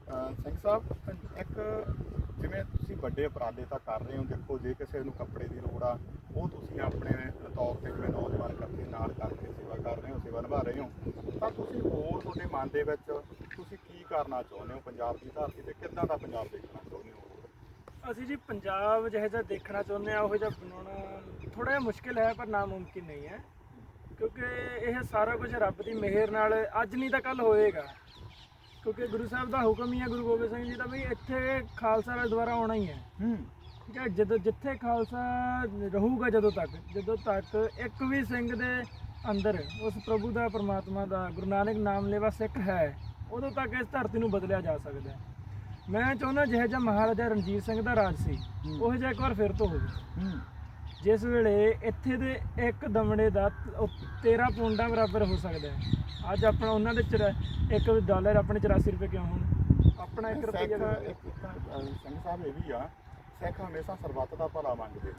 ਸਿੰਘ ਸਾਹਿਬ, ਇੱਕ ਜਿਵੇਂ ਤੁਸੀਂ ਵੱਡੇ ਅਪਰਾਧੇ ਤਾਂ ਕਰ ਰਹੇ ਹੋ, ਦੇਖੋ ਜੇ ਕਿਸੇ ਨੂੰ ਕੱਪੜੇ ਦੀ ਲੋੜ ਆ, ਉਹ ਤੁਸੀਂ ਆਪਣੇ ਤੌਰ ਤੇ ਜਿਵੇਂ ਨੌਜਵਾਨ ਕਰਦੇ ਨਾਲ ਕਰਕੇ ਸੇਵਾ ਕਰ ਰਹੇ ਹੋ, ਸੇਵਾ ਨਿਭਾ ਰਹੇ ਹੋ, ਤਾਂ ਤੁਸੀਂ ਹੋਰ ਤੁਹਾਡੇ ਮਨ ਦੇ ਵਿੱਚ ਤੁਸੀਂ ਕੀ ਕਰਨਾ ਚਾਹੁੰਦੇ ਹੋ? ਪੰਜਾਬ ਦੀ ਧਰਤੀ ਤੇ ਕਿੱਦਾਂ ਦਾ ਪੰਜਾਬ ਦੇਖਣਾ ਚਾਹੁੰਦੇ ਹੋ? ਅਸੀਂ ਜੀ ਪੰਜਾਬ ਜਿਹੋ ਜਿਹਾ ਦੇਖਣਾ ਚਾਹੁੰਦੇ ਆ ਉਹ ਜਿਹਾ ਬਣਾਉਣਾ ਥੋੜਾ ਜਿਹਾ ਮੁਸ਼ਕਿਲ ਹੈ, ਪਰ ਨਾਮੁਮਕਿਨ ਨਹੀਂ ਹੈ। ਕਿਉਂਕਿ ਇਹ ਸਾਰਾ ਕੁਝ ਰੱਬ ਦੀ ਮਿਹਰ ਨਾਲ, ਅੱਜ ਨਹੀਂ ਤਾਂ ਕੱਲ ਹੋਏਗਾ। ਕਿਉਂਕਿ ਗੁਰੂ ਸਾਹਿਬ ਦਾ ਹੁਕਮ ਹੀ ਹੈ ਗੁਰੂ ਗੋਬਿੰਦ ਸਿੰਘ ਜੀ ਦਾ ਵੀ ਇੱਥੇ ਖਾਲਸਾ ਰਾਜ ਦੁਆਰਾ ਆਉਣਾ ਹੀ ਹੈ। ਹੂੰ। ਠੀਕ ਹੈ ਜਦੋਂ ਜਿੱਥੇ ਖਾਲਸਾ ਰਹੂਗਾ ਜਦੋਂ ਤੱਕ ਜਦੋਂ ਤੱਕ ਇੱਕ ਵੀ ਸਿੰਘ ਦੇ ਅੰਦਰ ਉਸ ਪ੍ਰਭੂ ਦਾ ਪਰਮਾਤਮਾ ਦਾ ਗੁਰੂ ਨਾਨਕ ਨਾਮ ਲੈਵਾ ਸਿੱਖ ਹੈ ਉਦੋਂ ਤੱਕ ਇਸ ਧਰਤੀ ਨੂੰ ਬਦਲਿਆ ਜਾ ਸਕਦਾ ਹੈ। ਮੈਂ ਚਾਹੁੰਦਾ ਜਿਹੋ ਜਿਹਾ ਮਹਾਰਾਜਾ ਰਣਜੀਤ ਸਿੰਘ ਦਾ ਰਾਜ ਸੀ ਉਹ ਜਿਹਾ ਇੱਕ ਵਾਰ ਫਿਰ ਤੋਂ ਹੋਵੇ। ਹੂੰ। ਜਿਸ ਵੇਲੇ ਇੱਥੇ ਦੇ ਇੱਕ ਦਮੜੇ ਦਾ 13 ਪੌਂਡਾਂ ਬਰਾਬਰ ਹੋ ਸਕਦਾ ਹੈ। ਅੱਜ ਆਪਣਾ ਉਹਨਾਂ ਦੇ ਚਰਾ- ਇੱਕ ਡਾਲਰ ਆਪਣੇ 84 ਰੁਪਏ ਕਿਉਂ ਹੋਣ? ਆਪਣਾ 1 ਇੱਕ ਇੱਕ, ਅਹ, ਸਿੰਘ ਸਾਹਿਬ ਇਹ ਵੀ ਆ ਸਿੱਖ ਹਮੇਸ਼ਾ ਸਰਬੱਤ ਦਾ ਭਲਾ ਮੰਗਦੇ।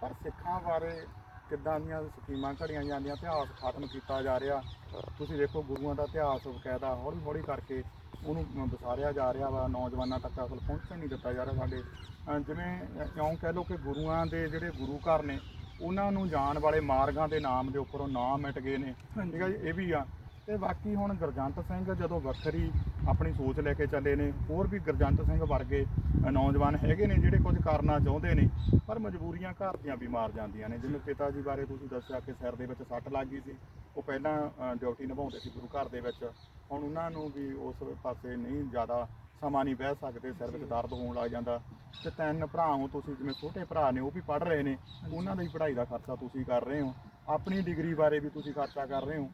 ਪਰ ਸਿੱਖਾਂ ਬਾਰੇ ਕਿੱਦਾਂ ਦੀਆਂ ਸਕੀਮਾਂ ਘੜੀਆਂ ਜਾਂਦੀਆਂ ਇਤਿਹਾਸ ਖਤਮ ਕੀਤਾ ਜਾ ਰਿਹਾ। ਤੁਸੀਂ ਦੇਖੋ ਗੁਰੂਆਂ ਦਾ ਇਤਿਹਾਸ ਬਕਾਇਦਾ ਹੌਲੀ ਹੌਲੀ ਕਰਕੇ ਉਹਨੂੰ ਵਿਸਾਰਿਆ ਜਾ ਰਿਹਾ ਵਾ ਨੌਜਵਾਨਾਂ ਤੱਕ ਅਸਲ ਪਹੁੰਚਣ ਨਹੀਂ ਦਿੱਤਾ ਜਾ ਰਿਹਾ ਸਾਡੇ। ਅਹ ਜਿਵੇਂ ਕਿਉਂ ਕਹਿ ਲਓ ਕਿ ਗੁਰੂਆਂ ਦੇ ਜਿਹੜੇ ਗੁਰੂ ਘਰ ਨੇ ਉਹਨਾਂ ਨੂੰ ਜਾਣ ਵਾਲੇ ਮਾਰਗਾਂ ਦੇ ਨਾਮ ਦੇ ਉੱਪਰੋਂ ਨਾਮ ਮਿਟ ਗਏ ਨੇ। ਠੀਕ ਹੈ ਜੀ ਇਹ ਵੀ ਆ। ਤੇ ਬਾਕੀ ਹੁਣ ਗੁਰਜੰਟ ਸਿੰਘ ਜਦੋਂ ਵੱਖਰੀ ਆਪਣੀ ਸੋਚ ਲੈ ਕੇ ਚੱਲੇ ਨੇ ਹੋਰ ਵੀ ਗੁਰਜੰਟ ਸਿੰਘ ਵਰਗੇ ਨੌਜਵਾਨ ਹੈਗੇ ਨੇ ਜਿਹੜੇ ਕੁਝ ਕਰਨਾ ਚਾਹੁੰਦੇ ਨੇ ਪਰ ਮਜਬੂਰੀਆਂ ਘਰ ਦੀਆਂ ਵੀ ਮਾਰ ਜਾਂਦੀਆਂ ਨੇ। ਜਿਵੇਂ ਪਿਤਾ ਜੀ ਬਾਰੇ ਤੁਸੀਂ ਦੱਸਿਆ ਕਿ ਸਿਰ ਦੇ ਵਿੱਚ ਸੱਟ ਲੱਗ ਗਈ ਸੀ ਉਹ ਪਹਿਲਾਂ ਡਿਊਟੀ ਨਿਭਾਉਂਦੇ ਸੀ ਗੁਰੂ ਘਰ ਦੇ ਵਿੱਚ। ਹੁਣ ਉਹਨਾਂ ਨੂੰ ਵੀ ਉਸ ਪਾਸੇ ਨਹੀਂ ਜ਼ਿਆਦਾ ਸਮਾਂ ਨਹੀਂ ਬਹਿ ਸਕਦੇ ਸਿਰ ਵਿੱਚ ਦਰਦ ਹੋਣ ਲੱਗ ਜਾਂਦਾ। ਤੇ ਤਿੰਨ ਭਰਾ ਹੋ ਤੁਸੀਂ ਜਿਵੇਂ ਛੋਟੇ ਭਰਾ ਨੇ ਉਹ ਵੀ ਪੜ੍ਹ ਰਹੇ ਨੇ। ਉਹਨਾਂ ਦੀ ਪੜ੍ਹਾਈ ਦਾ ਖਰਚਾ ਤੁਸੀਂ ਕਰ ਰਹੇ ਹੋ। ਆਪਣੀ ਡਿਗਰੀ ਬਾਰੇ ਵੀ ਤੁਸੀਂ ਖਰਚਾ ਕਰ ਰਹੇ ਹੋ।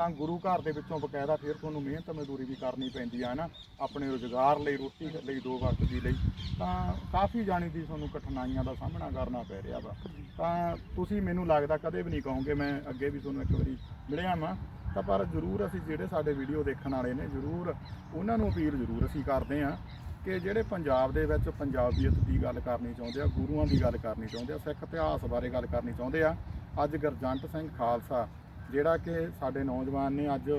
ਤਾਂ ਗੁਰੂ ਘਰ ਦੇ ਵਿੱਚੋਂ ਬਕਾਇਦਾ ਫਿਰ ਤੁਹਾਨੂੰ ਮਿਹਨਤ ਮਜ਼ਦੂਰੀ ਵੀ ਕਰਨੀ ਪੈਂਦੀ ਆ ਨਾ ਆਪਣੇ ਰੋਜ਼ਗਾਰ ਲਈ, ਰੋਟੀ ਲਈ, ਦੋ ਵਕਤ ਦੀ ਲਈ। ਤਾਂ ਕਾਫੀ ਜਾਣੀ ਦੀ ਤੁਹਾਨੂੰ ਕਠਿਨਾਈਆਂ ਦਾ ਸਾਹਮਣਾ ਕਰਨਾ ਪੈ ਰਿਹਾ ਵਾ। ਤਾਂ ਤੁਸੀਂ ਮੈਨੂੰ ਲੱਗਦਾ ਕਦੇ ਵੀ ਨਹੀਂ ਕਹੋਗੇ, ਮੈਂ ਅੱਗੇ ਵੀ ਤੁਹਾਨੂੰ ਇੱਕ ਵਾਰੀ ਮਿਲਿਆ ਵਾਂ। ਤਾਂ ਪਰ ਜ਼ਰੂਰ ਅਸੀਂ ਜਿਹੜੇ ਸਾਡੇ ਵੀਡੀਓ ਦੇਖਣ ਵਾਲੇ ਨੇ, ਜ਼ਰੂਰ ਉਹਨਾਂ ਨੂੰ ਅਪੀਲ ਜ਼ਰੂਰ ਅਸੀਂ ਕਰਦੇ ਹਾਂ ਕਿ ਜਿਹੜੇ ਪੰਜਾਬ ਦੇ ਵਿੱਚ ਪੰਜਾਬੀਅਤ ਦੀ ਗੱਲ ਕਰਨੀ ਚਾਹੁੰਦੇ ਆ, ਗੁਰੂਆਂ ਦੀ ਗੱਲ ਕਰਨੀ ਚਾਹੁੰਦੇ ਆ, ਸਿੱਖ ਇਤਿਹਾਸ ਬਾਰੇ ਗੱਲ ਕਰਨੀ ਚਾਹੁੰਦੇ ਆ, ਅੱਜ ਗੁਰਜੰਟ ਸਿੰਘ ਖਾਲਸਾ ਜਿਹੜਾ ਕਿ ਸਾਡੇ ਨੌਜਵਾਨ ਨੇ ਅੱਜ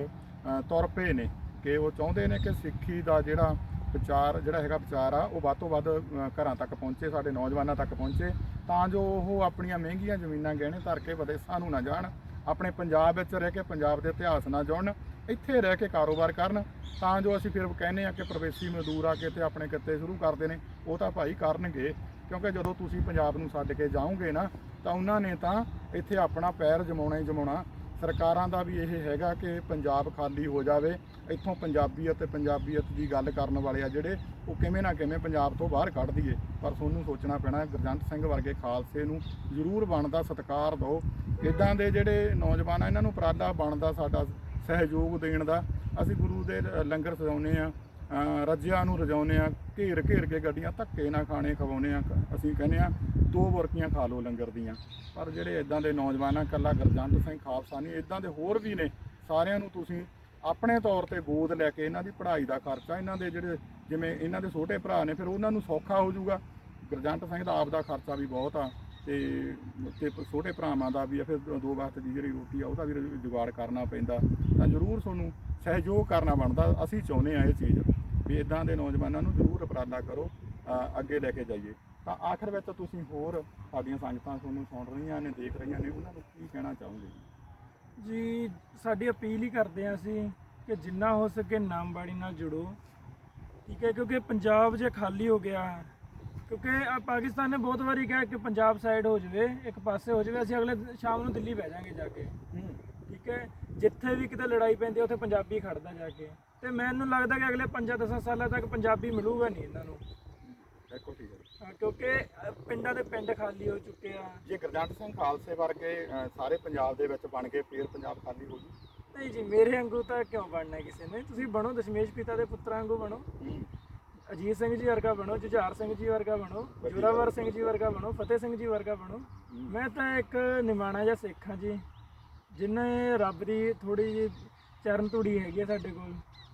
ਤੁਰ ਪਏ ਨੇ ਕਿ ਉਹ ਚਾਹੁੰਦੇ ਨੇ ਕਿ ਸਿੱਖੀ ਦਾ ਜਿਹੜਾ ਵਿਚਾਰ ਜਿਹੜਾ ਹੈਗਾ ਵਿਚਾਰ ਆ, ਉਹ ਵੱਧ ਤੋਂ ਵੱਧ ਘਰਾਂ ਤੱਕ ਪਹੁੰਚੇ, ਸਾਡੇ ਨੌਜਵਾਨਾਂ ਤੱਕ ਪਹੁੰਚੇ, ਤਾਂ ਜੋ ਉਹ ਆਪਣੀਆਂ ਮਹਿੰਗੀਆਂ ਜ਼ਮੀਨਾਂ ਗਹਿਣੇ ਧਰ ਕੇ ਵਿਦੇਸ਼ਾਂ ਨੂੰ ਨਾ ਜਾਣ, ਆਪਣੇ ਪੰਜਾਬ ਵਿੱਚ ਰਹਿ ਕੇ ਪੰਜਾਬ ਦੇ ਇਤਿਹਾਸ ਨਾਲ ਜੁੜਨ, ਇੱਥੇ ਰਹਿ ਕੇ ਕਾਰੋਬਾਰ ਕਰਨ, ਤਾਂ ਜੋ ਅਸੀਂ ਫਿਰ ਕਹਿੰਦੇ ਆ ਕਿ ਪ੍ਰਵੇਸ਼ੀ ਮਜ਼ਦੂਰ ਆ ਕੇ ਤੇ ਆਪਣੇ ਕਿੱਤੇ ਸ਼ੁਰੂ ਕਰਦੇ ਨੇ, ਉਹ ਤਾਂ ਭਾਈ ਕਰਨਗੇ, ਕਿਉਂਕਿ ਜਦੋਂ ਤੁਸੀਂ ਪੰਜਾਬ ਨੂੰ ਛੱਡ ਕੇ ਜਾਓਗੇ ਨਾ, ਤਾਂ ਉਹਨਾਂ ਨੇ ਤਾਂ ਇੱਥੇ ਆਪਣਾ ਪੈਰ ਜਮਾਉਣਾ ਹੀ ਜਮਾਉਣਾ ਸਰਕਾਰਾਂ ਦਾ ਵੀ ਇਹ ਹੈਗਾ ਕਿ ਪੰਜਾਬ ਖਾਲੀ ਹੋ ਜਾਵੇ, ਇੱਥੋਂ ਪੰਜਾਬੀਅਤ ਤੇ ਪੰਜਾਬੀਅਤ ਦੀ ਗੱਲ ਕਰਨ ਵਾਲੇ ਆ ਜਿਹੜੇ, ਉਹ ਕਿਵੇਂ ਨਾ ਕਿਵੇਂ ਪੰਜਾਬ ਤੋਂ ਬਾਹਰ ਕੱਢ ਦਈਏ। ਪਰ ਤੁਹਾਨੂੰ ਸੋਚਣਾ ਪੈਣਾ, ਗੁਰਜੰਟ ਸਿੰਘ ਵਰਗੇ ਖਾਲਸੇ ਨੂੰ ਜ਼ਰੂਰ ਬਣਦਾ ਸਤਿਕਾਰ ਦਿਓ। ਇਦਾਂ ਦੇ ਜਿਹੜੇ ਨੌਜਵਾਨ ਆ, ਇਹਨਾਂ ਨੂੰ ਉਪਰਾਲਾ ਬਣਦਾ ਸਾਡਾ ਸਹਿਯੋਗ ਦੇਣ ਦਾ। ਅਸੀਂ ਗੁਰੂ ਦੇ ਲ- ਲੰਗਰ ਸਜਾਉਂਦੇ ਆ ਰੱਜਿਆਂ ਨੂੰ ਰਜਾਉਂਦੇ ਆ ਘੇਰ ਘੇਰ ਕੇ ਗੱਡੀਆਂ ਧੱਕੇ ਨਾਲ ਖਾਣੇ ਖਵਾਉਂਦੇ ਆ ਅਸੀਂ ਕਹਿੰਦੇ ਆ ਦੋ ਬੁਰਕੀਆਂ ਖਾ ਲਓ ਲੰਗਰ ਦੀਆਂ। ਪਰ ਜਿਹੜੇ ਇਦਾਂ ਦੇ ਨੌਜਵਾਨ ਆ ਕੱਲਾ ਗੁਰਜੰਟ ਸਿੰਘ ਖਾਲਸਾ ਨਹੀਂ ਇਦਾਂ ਦੇ ਹੋਰ ਵੀ ਨੇ, ਸਾਰਿਆਂ ਨੂੰ ਤੁਸੀਂ ਆਪਣੇ ਤੌਰ ਤੇ ਗੋਦ ਲੈ ਕੇ ਇਹਨਾਂ ਦੀ ਪੜ੍ਹਾਈ ਦਾ ਖਰਚਾ, ਇਹਨਾਂ ਦੇ ਜਿਹੜੇ ਜਿਵੇਂ ਇਹਨਾਂ ਦੇ ਛੋਟੇ ਭਰਾ ਨੇ, ਫਿਰ ਉਹਨਾਂ ਨੂੰ ਸੌਖਾ ਹੋ ਜਾਊਗਾ। ਗੁਰਜੰਟ ਸਿੰਘ ਦਾ ਆਪ ਦਾ ਖਰਚਾ ਵੀ ਬਹੁਤ ਆ ਤੇ ਤੇ ਛੋਟੇ ਭਰਾਵਾਂ ਦਾ ਵੀ ਆ, ਫਿਰ ਦੋ ਵਕਤ ਦੀ ਜਿਹੜੀ ਰੋਟੀ ਆ, ਉਹਦਾ ਵੀ ਜੁਗਾੜ ਕਰਨਾ ਪੈਂਦਾ। ਤਾਂ ਜ਼ਰੂਰ ਤੁਹਾਨੂੰ ਸਹਿਯੋਗ ਕਰਨਾ ਬਣਦਾ ਅਸੀਂ ਚਾਹੁੰਦੇ ਆ ਇਹ ਚੀਜ਼ ਵੀ ਇਦਾਂ ਦੇ ਨੌਜਵਾਨਾਂ ਨੂੰ ਜ਼ਰੂਰ ਉਪਰਾਲਾ ਕਰੋ ਅੱਗੇ ਲੈ ਕੇ ਜਾਈਏ। ਤਾਂ ਆਖਰ ਵਿੱਚ ਤੁਸੀਂ ਹੋਰ ਸਾਡੀਆਂ ਸੰਗਤਾਂ ਤੁਹਾਨੂੰ ਸੁਣ ਰਹੀਆਂ ਨੇ ਦੇਖ ਰਹੀਆਂ ਨੇ ਉਹਨਾਂ ਨੂੰ ਕੀ ਕਹਿਣਾ ਚਾਹੋਗੇ? ਜੀ ਸਾਡੀ ਅਪੀਲ ਹੀ ਕਰਦੇ ਹਾਂ ਅਸੀਂ ਕਿ ਜਿੰਨਾ ਹੋ ਸਕੇ ਨਾਮਬਾੜੀ ਨਾਲ ਜੁੜੋ। ਠੀਕ ਹੈ ਕਿਉਂਕਿ ਪੰਜਾਬ ਜੇ ਖਾਲੀ ਹੋ ਗਿਆ ਕਿਉਂਕਿ ਪਾਕਿਸਤਾਨ ਨੇ ਬਹੁਤ ਵਾਰੀ ਕਿਹਾ ਕਿ ਪੰਜਾਬ ਸਾਈਡ ਹੋ ਜਾਵੇ ਇੱਕ ਪਾਸੇ ਹੋ ਜਾਵੇ ਅਸੀਂ ਅਗਲੇ ਸ਼ਾਮ ਨੂੰ ਦਿੱਲੀ ਬਹਿ ਜਾਾਂਗੇ ਜਾ ਕੇ। ਠੀਕ ਹੈ ਜਿੱਥੇ ਵੀ ਕਿਤੇ ਲੜਾਈ ਪੈਂਦੀ ਉੱਥੇ ਪੰਜਾਬੀ ਖੜਦਾ ਜਾ ਕੇ। ਤੇ ਮੈਨੂੰ ਲੱਗਦਾ ਕਿ ਅਗਲੇ 5-10 ਸਾਲਾਂ ਤੱਕ ਪੰਜਾਬੀ ਮਿਲੂਗਾ ਨਹੀਂ ਇਹਨਾਂ ਨੂੰ। ਦੇਖੋ ਠੀਕ ਹੈ ਹਾਂ, ਕਿਉਂਕਿ ਪਿੰਡਾਂ ਦੇ ਪਿੰਡ ਖਾਲੀ ਹੋ ਚੁੱਕੇ ਆ। ਜੇ ਗੁਰਜੰਟ ਸਿੰਘ ਖਾਲਸੇ ਵਰਗੇ ਸਾਰੇ ਪੰਜਾਬ ਦੇ ਵਿੱਚ ਬਣ ਗਏ ਫਿਰ ਪੰਜਾਬ ਖਾਲੀ ਹੋ ਜੂ ਨਹੀਂ ਜੀ ਮੇਰੇ ਵਾਂਗੂ ਤਾਂ ਕਿਉਂ ਬਣਨਾ ਕਿਸੇ ਨੇ? ਤੁਸੀਂ ਬਣੋ ਦਸ਼ਮੇਸ਼ ਪਿਤਾ ਦੇ ਪੁੱਤਰਾਂ ਵਾਂਗੂ ਬਣੋ। ਅਜੀਤ ਸਿੰਘ ਜੀ ਵਰਗਾ ਬਣੋ ਜੁਝਾਰ ਸਿੰਘ ਜੀ ਵਰਗਾ ਬਣੋ ਜੋਰਾਵਰ ਸਿੰਘ ਜੀ ਵਰਗਾ ਬਣੋ ਫਤਿਹ ਸਿੰਘ ਜੀ ਵਰਗਾ ਬਣੋ। ਮੈਂ ਤਾਂ ਇੱਕ ਨਿਮਾਣਾ ਜਿਹਾ ਸਿੱਖ ਹਾਂ ਜੀ। ਜਿਨੇ ਰੱਬ ਦੀ ਥੋੜੀ ਜਿਹੀ ਚਰਨ ਧੂੜੀ ਹੈਗੀ ਹੈ ਸਾਡੇ ਕੋਲ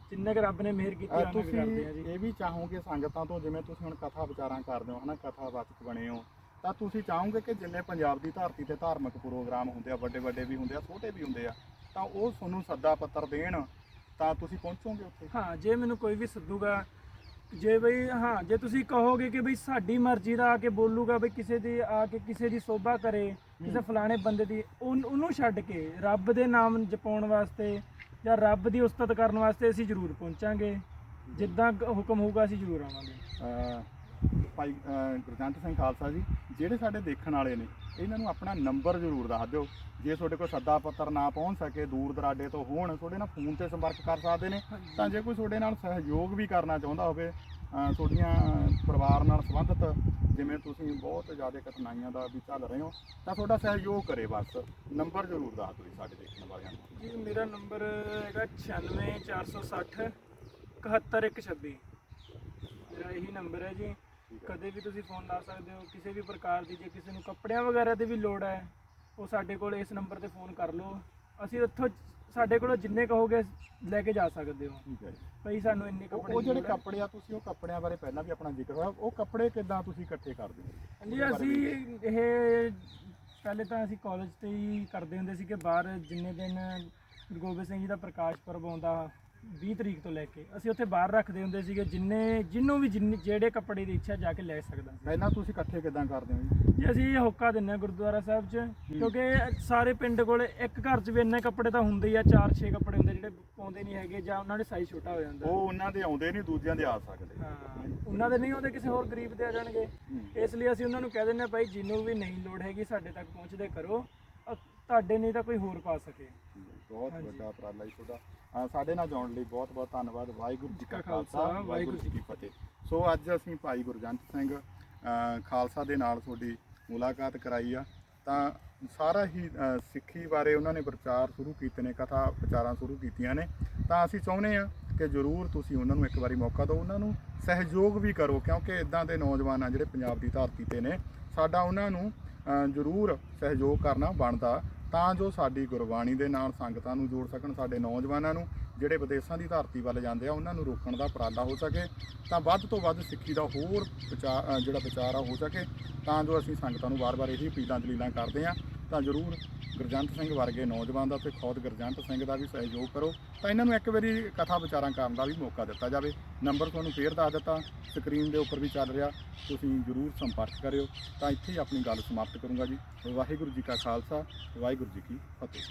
ਜਿੰਨੇ ਕੁ ਰੱਬ ਨੇ ਮਿਹਰ ਕੀਤੀ ਅਹ ਉਹਨਾਂ ਤੁਸੀਂ ਕਰਦੇ ਆ ਜੀ। ਇਹ ਵੀ ਚਾਹੋਗੇ ਸੰਗਤਾਂ ਤੋਂ ਜਿਵੇਂ ਤੁਸੀਂ ਹੁਣ ਕਥਾ ਵਿਚਾਰਾਂ ਕਰਦੇ ਹੋ ਹਨਾ ਕਥਾ ਵਾਚਕ ਬਣੇ ਹੋ ਤਾਂ ਤੁਸੀਂ ਚਾਹੋਗੇ ਕਿ ਜਿੰਨੇ ਪੰਜਾਬ ਦੀ ਧਰਤੀ ਤੇ ਧਾਰਮਿਕ ਪ੍ਰੋਗਰਾਮ ਹੁੰਦੇ ਆ ਵੱਡੇ ਵੱਡੇ ਵੀ ਹੁੰਦੇ ਆ ਛੋਟੇ ਵੀ ਹੁੰਦੇ ਆ ਤਾਂ ਉਹ ਤੁਹਾਨੂੰ ਸੱਦਾ ਪੱਤਰ ਦੇਣ ਤਾਂ ਤੁਸੀਂ ਪਹੁੰਚੋਗੇ ਉੱਥੇ? ਹਾਂ ਜੇ ਮੈਨੂੰ ਕੋਈ ਵੀ ਸੱਦੂਗਾ ਜੇ ਬਈ ਹਾਂ ਜੇ ਤੁਸੀਂ ਕਹੋਗੇ ਕਿ ਬਈ ਸਾਡੀ ਮਰਜ਼ੀ ਦਾ ਆ ਕੇ ਬੋਲੂਗਾ ਬਈ ਕਿਸੇ ਦੀ ਆ ਕੇ ਕਿਸੇ ਦੀ ਸੋਭਾ ਕਰੇ ਕਿਸੇ ਫਲਾਣੇ ਬੰਦੇ ਦੀ ਉਹਨ- ਉਹਨੂੰ ਛੱਡ ਕੇ ਰੱਬ ਦੇ ਨਾਮ ਜਪਾਉਣ ਵਾਸਤੇ ਜਾਂ ਰੱਬ ਦੀ ਉਸਤਤ ਕਰਨ ਵਾਸਤੇ ਅਸੀਂ ਜ਼ਰੂਰ ਪਹੁੰਚਾਂਗੇ। ਜਿੱਦਾਂ ਕ- ਹੁਕਮ ਹੋਊਗਾ ਅਸੀਂ ਜ਼ਰੂਰ ਆਵਾਂਗੇ। ਅਹ ਭਾਈ ਅਹ ਗੁਰਜੰਟ ਸਿੰਘ ਖਾਲਸਾ ਜੀ ਜਿਹੜੇ ਸਾਡੇ ਦੇਖਣ ਵਾਲੇ ਨੇ ਇਹਨਾਂ ਨੂੰ ਆਪਣਾ ਨੰਬਰ ਜ਼ਰੂਰ ਦੱਸ ਦਿਓ। ਜੇ ਤੁਹਾਡੇ ਕੋਲ ਸੱਦਾ ਪੱਤਰ ਨਾ ਪਹੁੰਚ ਸਕੇ ਦੂਰ ਦਰਾਡੇ ਤੋਂ ਹੋਣ ਤੁਹਾਡੇ ਨਾਲ ਫੋਨ ਤੇ ਸੰਪਰਕ ਕਰ ਸਕਦੇ ਨੇ ਤਾਂ ਜੇ ਕੋਈ ਤੁਹਾਡੇ ਨਾਲ ਸਹਿਯੋਗ ਵੀ ਕਰਨਾ ਚਾਹੁੰਦਾ ਹੋਵੇ ਤੁਹਾਡੀਆਂ ਪਰਿਵਾਰ ਨਾਲ ਸੰਬੰਧਿਤ ਜਿਵੇਂ ਤੁਸੀਂ ਬਹੁਤ ਜ਼ਿਆਦਾ ਕਠਿਨਾਈਆਂ ਦਾ ਵੀ ਚੱਲ ਰਹੇ ਹੋ ਤਾਂ ਤੁਹਾਡਾ ਸਹਿਯੋਗ ਕਰੇ ਬਸ। ਨੰਬਰ ਜ਼ਰੂਰ ਦੱਸ ਦਿਓ ਜੀ ਸਾਡੇ ਦੇਖਣ ਵਾਲਿਆਂ ਨੂੰ। ਜੀ ਮੇਰਾ ਨੰਬਰ ਹੈਗਾ 96460 71126 ਮੇਰਾ ਇਹੀ ਨੰਬਰ ਹੈ ਜੀ। ਕਦੇ ਵੀ ਤੁਸੀਂ ਫੋਨ ਲਾ ਸਕਦੇ ਹੋ ਕਿਸੇ ਵੀ ਪ੍ਰਕਾਰ ਦੀ ਜੇ ਕਿਸੇ ਨੂੰ ਕੱਪੜਿਆਂ ਵਗੈਰਾ ਦੀ ਵੀ ਲੋੜ ਹੈ ਉਹ ਸਾਡੇ ਕੋਲ ਇਸ ਨੰਬਰ ਤੇ ਫੋਨ ਕਰ ਲਓ। ਅਸੀਂ ਇੱਥੋਂ ਸਾਡੇ ਕੋਲੋਂ ਜਿੰਨੇ ਕਹੋਗੇ ਲੈ ਕੇ ਜਾ ਸਕਦੇ ਹੋ। ਠੀਕ ਹੈ ਜੀ। ਭਈ ਸਾਨੂੰ ਇੰਨੇ ਉਹ ਕੱਪੜੇ ਉਹ ਜਿਹੜੇ। ਕੱਪੜੇ ਆ। ਤੁਸੀਂ ਉਹ ਕੱਪੜਿਆਂ ਬਾਰੇ ਪਹਿਲਾਂ ਵੀ ਆਪਣਾ ਜ਼ਿਕਰ ਹੋਇਆ। ਉਹ ਕੱਪੜੇ ਕਿੱਦਾਂ ਤੁਸੀਂ ਇਕੱਠੇ ਕਰਦੇ ਹੋ? ਹਾਂਜੀ ਅਸੀਂ ਇਹ ਪਹਿਲੇ ਤਾਂ ਅਸੀਂ ਕਾਲਜ ਤੇ ਹੀ ਕਰਦੇ ਹੁੰਦੇ ਸੀ ਕਿ ਬਾਹਰ ਜਿੰਨੇ ਦਿਨ ਗੁਰੂ ਗੋਬਿੰਦ ਸਿੰਘ ਜੀ ਦਾ ਪ੍ਰਕਾਸ਼ ਪੁਰਬ ਆਉਂਦਾ 20 ਤਰੀਕ ਤੋਂ ਲੈ ਕੇ। ਅਸੀਂ ਉੱਥੇ ਬਾਹਰ ਰੱਖਦੇ ਹੁੰਦੇ ਸੀਗੇ ਜਿੰਨੇ ਜਿੰਨੂੰ ਵੀ ਜਿੰਨੇ ਜਿਹੜੇ ਕੱਪੜੇ ਦੀ ਇੱਛਾ ਜਾ ਕੇ ਲੈ ਸਕਦਾ ਸੀ। ਪਹਿਲਾਂ ਤੁਸੀਂ ਇਕੱਠੇ ਕਿੱਦਾਂ ਕਰਦੇ ਹੋ ਜੀ? ਜੀ ਅਸੀਂ ਹੋਕਾ ਦਿੰਨੇ ਆ ਗੁਰਦੁਆਰਾ ਸਾਹਿਬ 'ਚ ਕਿਉਂਕਿ ਸਾਰੇ ਪਿੰਡ ਕੋਲ ਇੱਕ ਘਰ 'ਚ ਵੀ ਇੰਨੇ ਕੱਪੜੇ ਤਾਂ ਹੁੰਦੇ ਹੀ ਆ 4-6 ਕੱਪੜੇ ਹੁੰਦੇ ਜਿਹੜੇ ਪਾਉਂਦੇ ਨਹੀਂ ਹੈਗੇ ਜਾਂ ਉਹਨਾਂ ਦੇ ਸਾਈਜ਼ ਛੋਟਾ ਹੋ ਜਾਂਦਾ। ਉਹ ਉਹਨਾਂ ਦੇ ਆਉਂਦੇ ਨਹੀਂ ਦੂਜਿਆਂ ਦੇ ਆ ਸਕਦੇ। ਹਾਂ ਉਹਨਾਂ ਦੇ ਨਹੀਂ ਆਉਂਦੇ ਕਿਸੇ ਹੋਰ ਗਰੀਬ ਦੇ ਆ ਜਾਣਗੇ। ਇਸ ਲਈ ਅਸੀਂ ਉਹਨਾਂ ਨੂੰ ਕਹਿ ਦਿੰਦੇ ਹਾਂ ਭਾਈ ਜਿਹਨੂੰ ਵੀ ਨਹੀਂ ਲੋੜ ਹੈਗੀ ਸਾਡੇ ਤੱਕ ਪਹੁੰਚਦੇ ਕਰੋ। ਅ, ਤੁਹਾਡੇ ਨਹੀਂ ਤਾਂ ਕੋਈ ਹੋਰ ਪਾ ਸਕੇ। ਬਹੁਤ ਵੱਡਾ ਉਪਰਾਲਾ ਜੀ ਤੁਹਾਡਾ। ਸਾਡੇ ਨਾਲ ਜੁੜਨ ਲਈ ਬਹੁਤ ਬਹੁਤ ਧੰਨਵਾਦ। ਵਾਹਿਗੁਰੂ ਜੀ ਕਾ ਖਾਲਸਾ ਵਾਹਿਗੁਰੂ ਜੀ ਕੀ ਫਤਿਹ। ਸੋ ਅੱਜ ਅਸੀਂ ਭਾਈ ਗੁਰਜੰਟ ਸਿੰਘ ਖਾਲਸਾ ਦੇ ਨਾਲ ਤੁਹਾਡੀ ਮੁਲਾਕਾਤ ਕਰਾਈ ਆ। ਤਾਂ ਸਾਰਾ ਹੀ ਸਿੱਖੀ ਬਾਰੇ ਉਹਨਾਂ ਨੇ ਪ੍ਰਚਾਰ ਸ਼ੁਰੂ ਕੀਤੇ ਨੇ ਕਥਾ ਵਿਚਾਰਾਂ ਸ਼ੁਰੂ ਕੀਤੀਆਂ ਨੇ। ਤਾਂ ਅਸੀਂ ਚਾਹੁੰਦੇ ਆ ਕਿ ਜ਼ਰੂਰ ਤੁਸੀਂ ਉਹਨਾਂ ਨੂੰ ਇੱਕ ਵਾਰੀ ਮੌਕਾ ਦਿਓ ਉਹਨਾਂ ਨੂੰ ਸਹਿਯੋਗ ਵੀ ਕਰੋ ਕਿਉਂਕਿ ਇਦਾਂ ਦੇ ਨੌਜਵਾਨ ਆ ਜਿਹੜੇ ਪੰਜਾਬ ਦੀ ਧਰਤੀ ਤੇ ਨੇ ਸਾਡਾ ਉਹਨਾਂ ਨੂੰ ਜ਼ਰੂਰ ਸਹਿਯੋਗ ਕਰਨਾ ਬਣਦਾ ਤਾਂ ਜੋ ਸਾਡੀ ਗੁਰਬਾਣੀ ਦੇ ਨਾਲ ਸੰਗਤਾਂ ਨੂੰ ਜੋੜ ਸਕਣ, ਸਾਡੇ ਨੌਜਵਾਨਾਂ ਨੂੰ, ਜਿਹੜੇ ਵਿਦੇਸ਼ਾਂ ਦੀ ਧਰਤੀ ਵੱਲ ਜਾਂਦੇ ਆ, ਉਹਨਾਂ ਨੂੰ ਰੋਕਣ ਦਾ ਉਪਰਾਲਾ ਹੋ ਸਕੇ, ਤਾਂ ਵੱਧ ਤੋਂ ਵੱਧ ਸਿੱਖੀ ਦਾ ਹੋਰ ਵਿਚਾਰ ਜਿਹੜਾ ਵਿਚਾਰ ਆ, ਹੋ ਸਕੇ, ਤਾਂ ਜੋ ਅਸੀਂ ਸੰਗਤਾਂ ਨੂੰ ਵਾਰ-ਵਾਰ ਇਹੀ ਅਪੀਲਾਂ, ਦਲੀਲਾਂ ਕਰਦੇ ਆ। ਤਾਂ ਜ਼ਰੂਰ ਗੁਰਜੰਟ ਸਿੰਘ ਵਰਗੇ ਨੌਜਵਾਨ ਦਾ ਤੇ ਖੁਦ ਗੁਰਜੰਟ ਸਿੰਘ ਦਾ ਵੀ ਸਹਿਯੋਗ ਕਰੋ। ਤਾਂ ਇਹਨਾਂ ਨੂੰ ਇੱਕ ਵਾਰੀ ਕਥਾ ਵਿਚਾਰਾਂ ਕਰਨ ਦਾ ਵੀ ਮੌਕਾ ਦਿੱਤਾ ਜਾਵੇ। ਨੰਬਰ ਤੁਹਾਨੂੰ ਫੇਰ ਦੱਸ ਦਿੱਤਾ। ਸਕਰੀਨ ਦੇ ਉੱਪਰ ਵੀ ਚੱਲ ਰਿਹਾ। ਤੁਸੀਂ ਜ਼ਰੂਰ ਸੰਪਰਕ ਕਰਿਓ। ਤਾਂ ਇੱਥੇ ਹੀ ਆਪਣੀ ਗੱਲ ਸਮਾਪਤ ਕਰੂੰਗਾ ਜੀ। ਵਾਹਿਗੁਰੂ ਜੀ ਕਾ ਖਾਲਸਾ। ਵਾਹਿਗੁਰੂ ਜੀ ਕੀ ਫਤਿਹ।